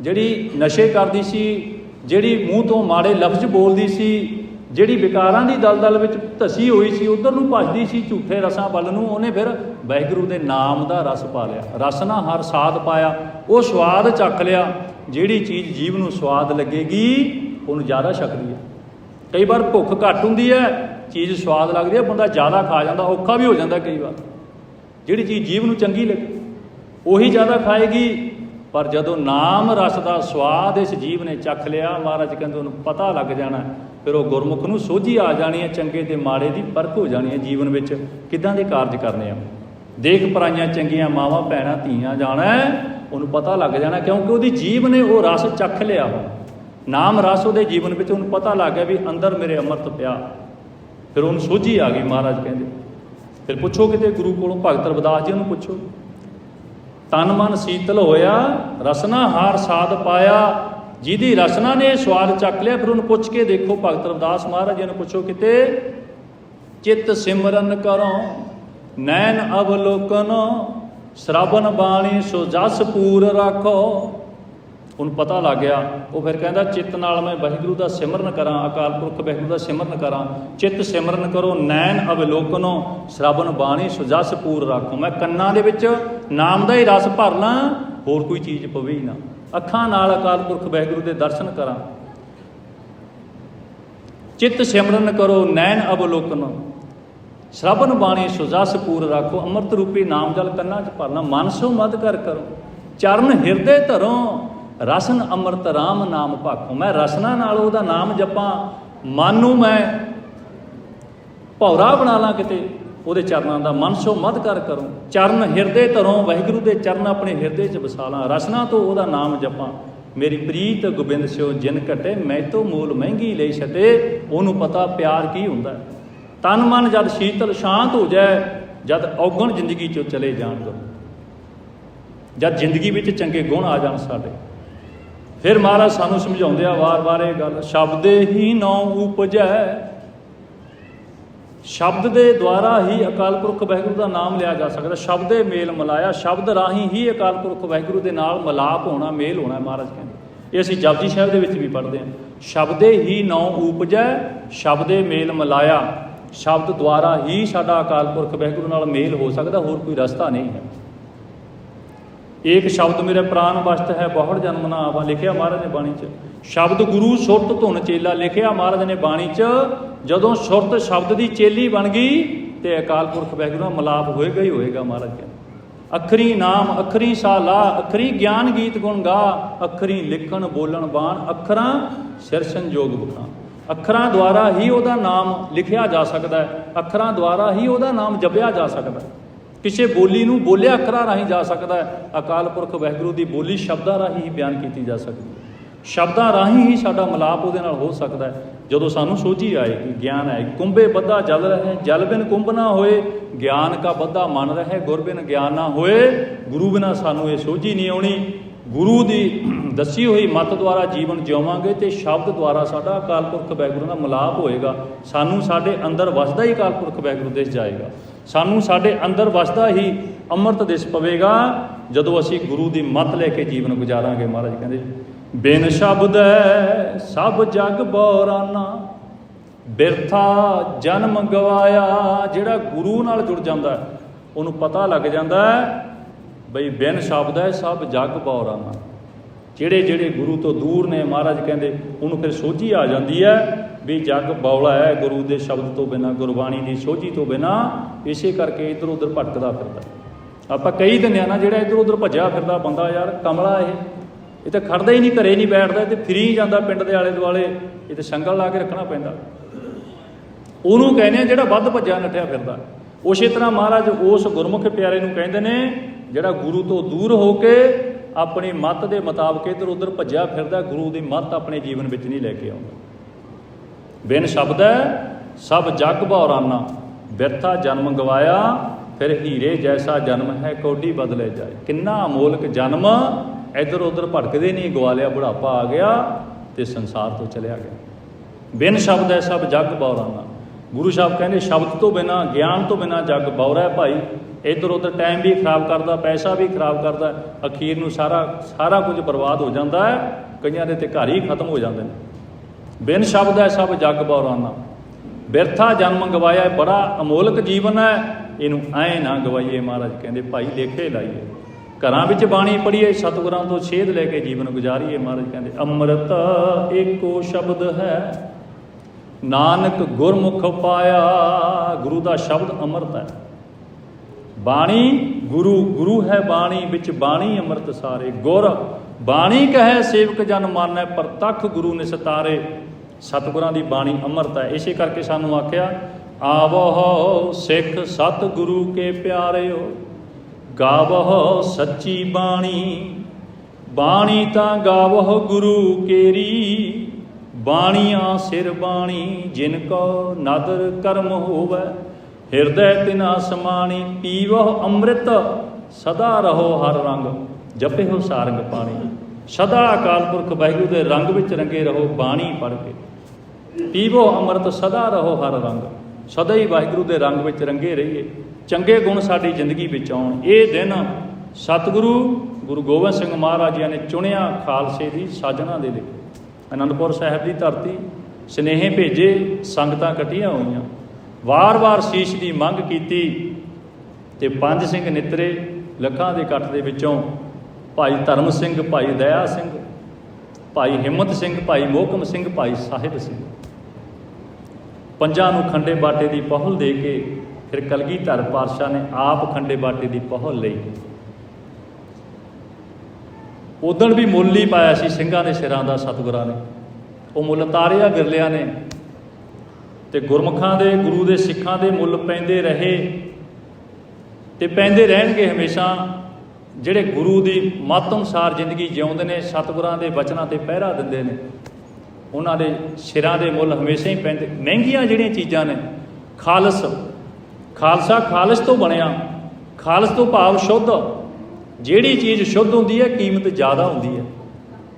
ਜਿਹੜੀ ਨਸ਼ੇ ਕਰਦੀ ਸੀ, ਜਿਹੜੀ ਮੂੰਹ ਤੋਂ ਮਾੜੇ ਲਫ਼ਜ਼ ਬੋਲਦੀ ਸੀ ਜਿਹੜੀ ਵਿਕਾਰਾਂ ਦੀ ਦਲਦਲ ਵਿੱਚ ਧਸੀ ਹੋਈ ਸੀ, ਉਧਰ ਨੂੰ ਭੱਜਦੀ ਸੀ ਝੂਠੇ ਰਸਾਂ ਵੱਲ ਨੂੰ, ਉਹਨੇ ਫਿਰ ਵਾਹਿਗੁਰੂ ਦੇ ਨਾਮ ਦਾ ਰਸ ਪਾ ਲਿਆ। ਰਸ ਨਾ ਹਰ ਸਾਦ ਪਾਇਆ, ਉਹ ਸਵਾਦ ਚੱਖ ਲਿਆ। ਜਿਹੜੀ ਚੀਜ਼ ਜੀਵ ਨੂੰ ਸਵਾਦ ਲੱਗੇਗੀ, ਉਹਨੂੰ ਜ਼ਿਆਦਾ ਛਕਦੀ ਹੈ। ਕਈ ਵਾਰ ਭੁੱਖ ਘੱਟ ਹੁੰਦੀ ਹੈ, ਚੀਜ਼ ਸਵਾਦ ਲੱਗਦੀ ਹੈ, ਬੰਦਾ ਜ਼ਿਆਦਾ ਖਾ ਜਾਂਦਾ, ਔਖਾ ਵੀ ਹੋ ਜਾਂਦਾ ਕਈ ਵਾਰ। ਜਿਹੜੀ ਚੀਜ਼ ਜੀਵ ਨੂੰ ਚੰਗੀ ਲੱਗੇ, ਉਹੀ ਜ਼ਿਆਦਾ ਖਾਏਗੀ। ਪਰ ਜਦੋਂ ਨਾਮ ਰਸ ਦਾ ਸਵਾਦ ਇਸ ਜੀਵ ਨੇ ਚੱਖ ਲਿਆ, ਮਹਾਰਾਜ ਕਹਿੰਦੇ ਉਹਨੂੰ ਪਤਾ ਲੱਗ ਜਾਣਾ ਫਿਰ ਉਹ ਗੁਰਮੁਖ ਨੂੰ ਸੋਝੀ ਆ ਜਾਣੀ ਹੈ ਚੰਗੇ ਤੇ ਮਾੜੇ ਦੀ ਪਰਖ ਹੋ ਜਾਣੀ ਹੈ ਜੀਵਨ ਵਿੱਚ, ਕਿੱਦਾਂ ਦੇ ਕਾਰਜ ਕਰਨੇ ਆ? ਦੇਖ ਪਰਾਈਆਂ ਚੰਗੀਆਂ, ਮਾਵਾਂ, ਭੈਣਾਂ, ਧੀਆਂ ਜਾਣਾ ਉਹਨੂੰ ਪਤਾ ਲੱਗ ਜਾਣਾ ਕਿਉਂਕਿ ਉਹਦੀ ਜੀਵ ਨੇ ਉਹ ਰਸ ਚੱਖ ਲਿਆ ਵਾ। ਨਾਮ ਰਸ ਉਹਦੇ ਜੀਵਨ ਵਿੱਚ ਉਹਨੂੰ ਪਤਾ ਲੱਗ ਗਿਆ ਵੀ ਅੰਦਰ ਮੇਰੇ ਅੰਮ੍ਰਿਤ ਪਿਆ। ਫਿਰ ਉਹਨੂੰ ਸੋਝੀ ਆ ਗਈ ਮਹਾਰਾਜ ਕਹਿੰਦੇ। ਫਿਰ ਪੁੱਛੋ ਕਿਤੇ ਗੁਰੂ ਕੋਲੋਂ ਭਗਤ ਰਵਿਦਾਸ ਜੀ ਨੂੰ ਪੁੱਛੋ। ਤਨ ਮਨ ਸੀਤਲ ਹੋਇਆ, ਰਸਨਾ ਹਾਰ ਸਾਧ ਪਾਇਆ ਜਿਹਦੀ ਰਸਨਾ ਨੇ ਇਹ ਸਵਾਦ ਚੱਕ ਲਿਆ, ਫਿਰ ਉਹਨੂੰ ਪੁੱਛ ਕੇ ਦੇਖੋ ਭਗਤ ਰਵਿਦਾਸ ਮਹਾਰਾਜ ਜੀ ਨੂੰ ਪੁੱਛੋ ਕਿਤੇ, ਚਿੱਤ ਸਿਮਰਨ ਕਰੋ, ਨੈਣ ਅਵਲੋਕਨ ਸ਼ਰਬਨ ਬਾਣੀ ਸੋ ਜਸ ਪੂਰ ਰੱਖੋ। ਉਹਨੂੰ ਪਤਾ ਲੱਗ ਗਿਆ, ਉਹ ਫਿਰ ਕਹਿੰਦਾ, ਚਿੱਤ ਨਾਲ ਮੈਂ ਵਾਹਿਗੁਰੂ ਦਾ ਸਿਮਰਨ ਕਰਾਂ, ਅਕਾਲ ਪੁਰਖ ਵਾਹਿਗੁਰੂ ਦਾ ਸਿਮਰਨ ਕਰਾਂ। ਚਿੱਤ ਸਿਮਰਨ ਕਰੋ, ਨੈਣ ਅਵਲੋਕਨੋ ਸ਼ਰਬਨ ਬਾਣੀ ਸੋ ਪੂਰ ਰੱਖੋ। ਮੈਂ ਕੰਨਾਂ ਦੇ ਵਿੱਚ ਨਾਮ ਦਾ ਹੀ ਰਸ ਭਰ ਲਾਂ, ਹੋਰ ਕੋਈ ਚੀਜ਼ ਪਵੇ ਹੀ ਨਾ। ਅੱਖਾਂ ਨਾਲ ਅਕਾਲ ਪੁਰਖ ਵਾਹਿਗੁਰੂ ਦੇ ਦਰਸ਼ਨ ਕਰਾਂ। ਚਿੱਤ ਸਿਮਰਨ ਕਰੋ, ਨੈਣ ਅਵਲੋਕਨ। ਸ਼ਰਬਨ ਬਾਣੀ ਸੁਜਸ ਪੂਰ ਰੱਖੋ, ਅੰਮ੍ਰਿਤ ਰੂਪੀ ਨਾਮ ਜਲ ਕੰਨਾਂ 'ਚ ਭਰਨਾ। ਮਨਸੋ ਮਦ ਕਰ ਕਰੋ। ਚਰਨ ਹਿਰਦੇ ਧਰੋ, ਰਸਨ ਅੰਮ੍ਰਿਤ ਰਾਮ ਨਾਮ ਭਾਖੋ। ਮੈਂ ਰਸਨਾ ਨਾਲ ਉਹਦਾ ਨਾਮ ਜਪਾਂ, ਮਨ ਨੂੰ ਮੈਂ ਭੌਰਾ ਬਣਾ ਲਾਂ ਕਿਤੇ। ਉਹਦੇ ਚਰਨਾਂ ਦਾ ਮਨਸੋ ਮਦ ਕਰ ਕਰੋ। ਚਰਨ ਹਿਰਦੇ ਧਰੋਂ ਵਾਹਿਗੁਰੂ ਦੇ ਚਰਨ ਆਪਣੇ ਹਿਰਦੇ 'ਚ ਵਸਾਲਾਂ ਰਸਨਾ ਤੋਂ ਉਹਦਾ ਨਾਮ ਜਪਾਂ। ਮੇਰੀ ਪ੍ਰੀਤ ਗੋਬਿੰਦ ਸਿਓ, ਜਿਨ ਘਟੇ ਮੈਂ ਤੋਂ ਮੂਲ ਮਹਿੰਗੀ ਲਈ ਛਤੇ ਉਹਨੂੰ ਪਤਾ ਪਿਆਰ ਕੀ ਹੁੰਦਾ ਤਨ ਮਨ ਜਦ ਸ਼ੀਤਲ ਸ਼ਾਂਤ ਹੋ ਜਾਏ, ਜਦ ਔਗਣ ਜ਼ਿੰਦਗੀ ਚੋਂ ਚਲੇ ਜਾਣ ਦੋ ਜਦ ਜ਼ਿੰਦਗੀ ਵਿੱਚ ਚੰਗੇ ਗੁਣ ਆ ਜਾਣ ਸਾਡੇ। ਫਿਰ ਮਹਾਰਾਜ ਸਾਨੂੰ ਸਮਝਾਉਂਦੇ ਆ ਵਾਰ-ਵਾਰ ਇਹ ਗੱਲ, ਸ਼ਬਦੇ ਹੀ ਨੌ ਉਪਜੈ ਸ਼ਬਦ ਦੇ ਦੁਆਰਾ ਹੀ ਅਕਾਲ ਪੁਰਖ ਵਾਹਿਗੁਰੂ ਦਾ ਨਾਮ ਲਿਆ ਜਾ ਸਕਦਾ, ਸ਼ਬਦੇ ਮੇਲ ਮਿਲਾਇਆ, ਸ਼ਬਦ ਰਾਹੀਂ ਹੀ ਅਕਾਲ ਪੁਰਖ ਵਾਹਿਗੁਰੂ ਦੇ ਨਾਲ ਮਿਲਾਪ ਹੋਣਾ, ਮੇਲ ਹੋਣਾ ਮਹਾਰਾਜ ਕਹਿੰਦੇ। ਇਹ ਅਸੀਂ ਜਪਜੀ ਸਾਹਿਬ ਦੇ ਵਿੱਚ ਵੀ ਪੜ੍ਹਦੇ ਹਾਂ। ਸ਼ਬਦੇ ਹੀ ਨੌ ਉਪਜੈ, ਸ਼ਬਦੇ ਮੇਲ ਮਿਲਾਇਆ। ਸ਼ਬਦ ਦੁਆਰਾ ਹੀ ਸਾਡਾ ਅਕਾਲ ਪੁਰਖ ਵਾਹਿਗੁਰੂ ਨਾਲ ਮੇਲ ਹੋ ਸਕਦਾ, ਹੋਰ ਕੋਈ ਰਸਤਾ ਨਹੀਂ ਹੈ। ਏਕ ਸ਼ਬਦ ਮੇਰੇ ਪ੍ਰਾਨ ਵਸਤ ਹੈ, ਬਹੁੜ ਜਨਮ ਨਾ ਆਵਾ। ਲਿਖਿਆ ਮਹਾਰਾਜ ਨੇ ਬਾਣੀ 'ਚ, ਸ਼ਬਦ ਗੁਰੂ ਸੁਰਤ ਧੁਨ ਚੇਲਾ। ਲਿਖਿਆ ਮਹਾਰਾਜ ਨੇ ਬਾਣੀ 'ਚ, ਜਦੋਂ ਸੁਰਤ ਸ਼ਬਦ ਦੀ ਚੇਲੀ ਬਣ ਗਈ, ਤੇ ਅਕਾਲ ਪੁਰਖ ਵੈਗੁਰੂ ਨਾਲ ਮਿਲਾਪ ਹੋਏਗਾ ਹੀ ਹੋਏਗਾ ਮਹਾਰਾਜ ਕਹਿੰਦੇ ਅਖਰੀ ਨਾਮ, ਅਖਰੀ ਸਾਲਾ, ਅਖਰੀ ਗਿਆਨ ਗੀਤ ਗੁਣ ਗਾ, ਅਖਰੀ ਲਿਖਣ, ਬੋਲਣ, ਬਾਣ, ਅੱਖਰਾਂ ਸਿਰ ਸੰਜੋਗ ਬਖਾਂ। ਅੱਖਰਾਂ ਦੁਆਰਾ ਹੀ ਉਹਦਾ ਨਾਮ ਲਿਖਿਆ ਜਾ ਸਕਦਾ ਹੈ, ਅੱਖਰਾਂ ਦੁਆਰਾ ਹੀ ਉਹਦਾ ਨਾਮ ਜਪਿਆ ਜਾ ਸਕਦਾ ਹੈ। ਕਿਸੇ ਬੋਲੀ ਨੂੰ ਬੋਲਿਆ ਅੱਖਰਾਂ ਰਾਹੀਂ ਜਾ ਸਕਦਾ ਹੈ। ਅਕਾਲ ਪੁਰਖ ਵਾਹਿਗੁਰੂ ਦੀ ਬੋਲੀ ਸ਼ਬਦਾਂ ਰਾਹੀਂ ਹੀ ਬਿਆਨ ਕੀਤੀ ਜਾ ਸਕਦੀ ਹੈ। ਸ਼ਬਦਾਂ ਰਾਹੀਂ ਹੀ ਸਾਡਾ ਮਿਲਾਪ ਉਹਦੇ ਨਾਲ ਹੋ ਸਕਦਾ ਹੈ। ਜਦੋਂ ਸਾਨੂੰ ਸੋਝੀ ਆਏਗੀ ਗਿਆਨ ਆਏਗੀ ਕੁੰਭੇ ਬੱਧਾ ਜਲ ਰਹੇ, ਜਲ ਬਿਨ ਕੁੰਭ ਨਾ ਹੋਏ, ਗਿਆਨ ਕਾ ਬੱਧਾ ਮਨ ਰਹੇ, ਗੁਰ ਬਿਨ ਗਿਆਨ ਨਾ ਹੋਏ, ਗੁਰੂ ਬਿਨਾ ਸਾਨੂੰ ਇਹ ਸੋਝੀ ਨਹੀਂ ਆਉਣੀ। ਗੁਰੂ ਦੀ ਦੱਸੀ ਹੋਈ ਮਤ ਦੁਆਰਾ ਜੀਵਨ ਜਿਉਵਾਂਗੇ ਤੇ ਸ਼ਬਦ ਦੁਆਰਾ ਸਾਡਾ ਅਕਾਲ ਪੁਰਖ ਵਾਹਿਗੁਰੂ ਦਾ ਮਿਲਾਪ ਹੋਏਗਾ। ਸਾਨੂੰ ਸਾਡੇ ਅੰਦਰ ਵਸਦਾ ਹੀ ਅਕਾਲ ਪੁਰਖ ਵਾਹਿਗੁਰੂ ਦਿਸ ਜਾਏਗਾ। ਸਾਨੂੰ ਸਾਡੇ ਅੰਦਰ ਵਸਦਾ ਹੀ ਅੰਮ੍ਰਿਤ ਦਿਸ ਪਵੇਗਾ, ਜਦੋਂ ਅਸੀਂ ਗੁਰੂ ਦੀ ਮੱਤ ਲੈ ਕੇ ਜੀਵਨ ਗੁਜ਼ਾਰਾਂਗੇ ਮਹਾਰਾਜ ਕਹਿੰਦੇ ਬਿਨ ਸ਼ਬਦੈ ਸਭ ਜਗ ਬੌਰਾਨਾ, ਬਿਰਥਾ ਜਨਮ ਗਵਾਇਆ, ਜਿਹੜਾ ਗੁਰੂ ਨਾਲ ਜੁੜ ਜਾਂਦਾ, ਉਹਨੂੰ ਪਤਾ ਲੱਗ ਜਾਂਦਾ ਬਈ ਬਿਨ ਸ਼ਬਦ ਹੈ ਸਭ ਜਗ ਬੌਰਾਨਾ। ਜਿਹੜੇ ਜਿਹੜੇ ਗੁਰੂ ਤੋਂ ਦੂਰ ਨੇ ਮਹਾਰਾਜ ਕਹਿੰਦੇ, ਉਹਨੂੰ ਫਿਰ ਸੋਝੀ ਆ ਜਾਂਦੀ ਹੈ ਵੀ ਜੱਗ ਬੌਲਾ ਹੈ ਗੁਰੂ ਦੇ ਸ਼ਬਦ ਤੋਂ ਬਿਨਾ, ਗੁਰਬਾਣੀ ਦੀ ਸੋਝੀ ਤੋਂ ਬਿਨਾ, ਇਸੇ ਕਰਕੇ ਇਧਰ ਉਧਰ ਭਟਕਦਾ ਫਿਰਦਾ। ਆਪਾਂ ਕਈ ਦਿੰਦੇ ਆ ਨਾ, ਜਿਹੜਾ ਇਧਰ ਉਧਰ ਭੱਜਿਆ ਫਿਰਦਾ ਬੰਦਾ ਯਾਰ, ਕਮਲਾ ਇਹ। ਇਹ ਤਾਂ ਖੜਦਾ ਹੀ ਨਹੀਂ, ਘਰੇ ਨਹੀਂ ਬੈਠਦਾ, ਇਹ ਤੇ ਫਰੀ ਜਾਂਦਾ ਪਿੰਡ ਦੇ ਆਲੇ ਦੁਆਲੇ ਇਹ ਤਾਂ ਸੰਗਲ ਲਾ ਕੇ ਰੱਖਣਾ ਪੈਂਦਾ। ਉਹਨੂੰ ਕਹਿੰਦੇ ਆ ਜਿਹੜਾ ਵੱਧ ਭੱਜਿਆ, ਨੱਠਿਆ ਫਿਰਦਾ। ਉਸੇ ਤਰ੍ਹਾਂ ਮਹਾਰਾਜ ਉਸ ਗੁਰਮੁਖ ਪਿਆਰੇ ਨੂੰ ਕਹਿੰਦੇ ਨੇ, ਜਿਹੜਾ ਗੁਰੂ ਤੋਂ ਦੂਰ ਹੋ ਕੇ ਆਪਣੀ ਮੱਤ ਦੇ ਮੁਤਾਬਕ ਇੱਧਰ ਉੱਧਰ ਭੱਜਿਆ ਫਿਰਦਾ, ਗੁਰੂ ਦੀ ਮੱਤ ਆਪਣੇ ਜੀਵਨ ਵਿੱਚ ਨਹੀਂ ਲੈ ਕੇ ਆਉਂਦਾ। ਬਿਨ ਸ਼ਬਦ ਹੈ, ਸਭ ਜਗ ਬੌਰਾਨਾ ਬਿਰਥਾ ਜਨਮ ਗਵਾਇਆ, ਫਿਰ ਹੀਰੇ ਜੈਸਾ ਜਨਮ ਹੈ, ਕੋਡੀ ਬਦਲੇ ਜਾਏ। ਕਿੰਨਾ ਅਮੋਲਕ ਜਨਮ, ਇੱਧਰ ਉੱਧਰ ਭਟਕਦੇ ਨਹੀਂ ਗਵਾ ਲਿਆ ਬੁਢਾਪਾ ਆ ਗਿਆ ਤੇ ਸੰਸਾਰ ਤੋਂ ਚਲਿਆ ਗਿਆ। ਬਿਨ ਸ਼ਬਦ ਹੈ, ਸਭ ਜਗ ਬੌਰਾਨਾ ਗੁਰੂ ਸਾਹਿਬ ਕਹਿੰਦੇ, ਸ਼ਬਦ ਤੋਂ ਬਿਨਾ, ਗਿਆਨ ਤੋਂ ਬਿਨਾ ਜਗ ਬੌਰਾ ਹੈ ਭਾਈ। ਇੱਧਰ ਉੱਧਰ ਟਾਈਮ ਵੀ ਖਰਾਬ ਕਰਦਾ, ਪੈਸਾ ਵੀ ਖਰਾਬ ਕਰਦਾ, ਅਖੀਰ ਨੂੰ ਸਾਰਾ ਸਾਰਾ ਕੁਝ ਬਰਬਾਦ ਹੋ ਜਾਂਦਾ ਹੈ, ਕਈਆਂ ਦੇ ਤੇ ਘਰ ਹੀ ਖਤਮ ਹੋ ਜਾਂਦੇ ਨੇ। ਬਿਨ ਸ਼ਬਦ ਹੈ ਸਭ ਜਗ ਬੌਰਾਨਾ। ਬਿਰਥਾ ਜਨਮ ਗਵਾਇਆ ਬੜਾ ਅਮੋਲਕ ਜੀਵਨ ਹੈ। ਇਹਨੂੰ ਐ ਨਾ ਗਵਾਈਏ ਮਹਾਰਾਜ, ਕਹਿੰਦੇ ਭਾਈ ਲੇਖੇ ਲਾਈਏ। ਘਰਾਂ ਵਿੱਚ ਬਾਣੀ ਪੜ੍ਹੀਏ, ਸਤਿਗੁਰਾਂ ਤੋਂ ਸੇਧ ਲੈ ਕੇ ਜੀਵਨ ਗੁਜ਼ਾਰੀਏ ਮਹਾਰਾਜ, ਕਹਿੰਦੇ ਅੰਮ੍ਰਿਤ ਏਕੋ ਸ਼ਬਦ ਹੈ। ਨਾਨਕ ਗੁਰਮੁਖ ਪਾਇਆ, ਗੁਰੂ ਦਾ ਸ਼ਬਦ ਅੰਮ੍ਰਿਤ ਹੈ। ਬਾਣੀ ਗੁਰੂ ਗੁਰੂ ਹੈ ਬਾਣੀ ਵਿੱਚ ਬਾਣੀ ਅੰਮ੍ਰਿਤ ਸਾਰੇ। ਗੁਰ ਬਾਣੀ ਕਹੈ, ਸੇਵਕ ਜਨ ਮਾਨੈ ਪ੍ਰਤੱਖ ਗੁਰੂ ਨੇ ਨਿਸਤਾਰੇ। ਸਤਿਗੁਰਾਂ ਦੀ ਬਾਣੀ ਅੰਮ੍ਰਿਤ ਹੈ। ਇਸੇ ਕਰਕੇ ਸਾਨੂੰ ਆਖਿਆ ਆਵੋ ਸਿੱਖ ਸਤਿਗੁਰੂ ਕੇ ਪਿਆਰਿਓ ਗਾਵੋ ਸੱਚੀ ਬਾਣੀ ਬਾਣੀ ਤਾਂ ਗਾਵੋ ਗੁਰੂ ਕੇਰੀ, ਬਾਣੀਆਂ ਸਿਰ ਬਾਣੀ, ਜਿਨ ਕੋ ਨਦਰ ਕਰਮ ਹੋਵੇ, ਹਿਰਦੈ ਤਿਨਾ ਸਮਾਣੀ ਪੀਵੋ ਅੰਮ੍ਰਿਤ, ਸਦਾ ਰਹੋ ਹਰ ਰੰਗ ਜਪਿਓ ਸਾਰੰਗ ਪਾਣੀ। ਸਦਾ ਅਕਾਲ ਪੁਰਖ ਵਾਹਿਗੁਰੂ ਦੇ ਰੰਗ ਵਿੱਚ ਰੰਗੇ ਰਹੋ ਬਾਣੀ ਪੜ ਕੇ। ਪੀਵੋ ਅੰਮ੍ਰਿਤ ਸਦਾ ਰਹੋ ਹਰ ਰੰਗ। ਸਦਾ ਹੀ ਵਾਹਿਗੁਰੂ ਦੇ ਰੰਗ ਵਿੱਚ ਰੰਗੇ ਰਹੀਏ। ਚੰਗੇ ਗੁਣ ਸਾਡੀ ਜ਼ਿੰਦਗੀ ਵਿੱਚ ਆਉਣ। ਇਹ ਦਿਨ ਸਤਿਗੁਰੂ ਗੁਰੂ ਗੋਬਿੰਦ ਸਿੰਘ ਮਹਾਰਾਜ ਜੀ ਨੇ ਚੁਣਿਆ ਖਾਲਸੇ ਦੀ ਸਾਜਣਾ ਦੇ ਲਈ ਅਨੰਦਪੁਰ ਸਾਹਿਬ ਦੀ ਧਰਤੀ, ਸਨੇਹੇ ਭੇਜੇ, ਸੰਗਤਾਂ ਇਕੱਠੀਆਂ ਹੋਈਆਂ। ਵਾਰ-ਵਾਰ ਸੀਸ ਦੀ ਮੰਗ ਕੀਤੀ ਤੇ ਪੰਜ ਸਿੰਘ ਨਿਤਰੇ ਲੱਖਾਂ ਦੇ ਇਕੱਠ ਦੇ ਵਿੱਚੋਂ ਭਾਈ ਧਰਮ ਸਿੰਘ, ਭਾਈ ਦਇਆ ਸਿੰਘ ਭਾਈ ਹਿੰਮਤ ਸਿੰਘ, ਭਾਈ ਮੋਹਕਮ ਸਿੰਘ, ਭਾਈ ਸਾਹਿਬ ਸਿੰਘ। ਪੰਜਾਂ ਨੂੰ ਖੰਡੇ ਬਾਟੇ ਦੀ ਪਹਲ ਦੇ ਕੇ ਫਿਰ ਕਲਗੀਧਰ ਪਾਤਸ਼ਾਹ ਨੇ ਆਪ ਖੰਡੇ ਬਾਟੇ ਦੀ ਪਹਲ ਲਈ। ਉਦੋਂ ਵੀ ਮੁੱਲ ਹੀ ਪਾਇਆ ਸੀ ਸਿੰਘਾਂ ਦੇ ਸਿਰਾਂ ਦਾ ਸਤਿਗੁਰਾਂ ਨੇ। ਉਹ ਮੁੱਲ ਤਾਰਿਆ ਗਿਰਲਿਆਂ ਨੇ ਤੇ ਗੁਰਮੁਖਾਂ ਦੇ, ਗੁਰੂ ਦੇ ਸਿੱਖਾਂ ਦੇ ਮੁੱਲ ਪੈਂਦੇ ਰਹੇ ਤੇ ਪੈਂਦੇ ਰਹਿਣਗੇ ਹਮੇਸ਼ਾ ਜਿਹੜੇ ਗੁਰੂ ਦੀ ਮੱਤ ਅਨੁਸਾਰ ਜ਼ਿੰਦਗੀ ਜਿਉਂਦੇ ਨੇ, ਸਤਿਗੁਰਾਂ ਦੇ ਬਚਨਾਂ ਤੇ ਪਹਿਰਾ ਦਿੰਦੇ ਨੇ, ਉਹਨਾਂ ਦੇ ਸਿਰਾਂ ਦੇ ਮੁੱਲ ਹਮੇਸ਼ਾ ਹੀ ਪੈਂਦੇ। ਮਹਿੰਗੀਆਂ ਜਿਹੜੀਆਂ ਚੀਜ਼ਾਂ ਨੇ, ਖਾਲਸ, ਖਾਲਸਾ ਖਾਲਸ ਤੋਂ ਬਣਿਆ, ਖਾਲਸ ਤੋਂ ਭਾਵ ਸ਼ੁੱਧ, ਜਿਹੜੀ ਚੀਜ਼ ਸ਼ੁੱਧ ਹੁੰਦੀ ਹੈ, ਕੀਮਤ ਜ਼ਿਆਦਾ ਹੁੰਦੀ ਹੈ।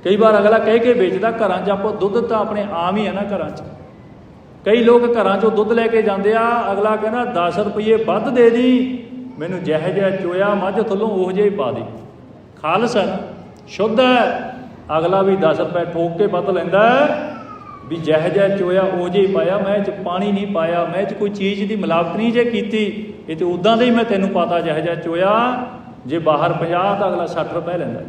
ਕਈ ਵਾਰ ਅਗਲਾ ਕਹਿ ਕੇ ਵੇਚਦਾ, ਘਰਾਂ 'ਚ ਆਪਾਂ ਦੁੱਧ ਤਾਂ ਆਪਣੇ ਆਮ ਹੀ ਹੈ ਨਾ ਘਰਾਂ 'ਚ। ਕਈ ਲੋਕ ਘਰਾਂ 'ਚੋਂ ਦੁੱਧ ਲੈ ਕੇ ਜਾਂਦੇ ਆ, ਅਗਲਾ ਕਹਿੰਦਾ 10 ਰੁਪਏ ਵੱਧ ਦੇ ਦੀ ਮੈਨੂੰ ਜਿਹੋ ਜਿਹਾ ਚੋਇਆ ਮੱਝ ਥੱਲੋਂ ਉਹ ਜਿਹਾ ਹੀ ਪਾ ਦੇ। ਖਾਲਸ ਹੈ ਨਾ ਸ਼ੁੱਧ ਹੈ। ਅਗਲਾ ਵੀ 10 ਰੁਪਏ ਠੋਕ ਕੇ ਵੱਧ ਲੈਂਦਾ ਵੀ ਜਿਹੋ ਜਿਹਾ ਚੋਇਆ ਉਹ ਜਿਹਾ ਹੀ ਪਾਇਆ। ਮੈਂ 'ਚ ਪਾਣੀ ਨਹੀਂ ਪਾਇਆ। ਮੈਂ 'ਚ ਕੋਈ ਚੀਜ਼ ਦੀ ਮਿਲਾਵਟ ਨਹੀਂ ਜੇ ਕੀਤੀ। ਇਹ ਤੇ ਉਦਾਂ ਦਾ ਹੀ ਮੈਂ ਤੈਨੂੰ ਪਤਾ ਜਿਹੋ ਜਿਹਾ ਚੋਇਆ। ਜੇ ਬਾਹਰ 50 ਤਾਂ ਅਗਲਾ 60 ਰੁਪਏ ਲੈਂਦਾ।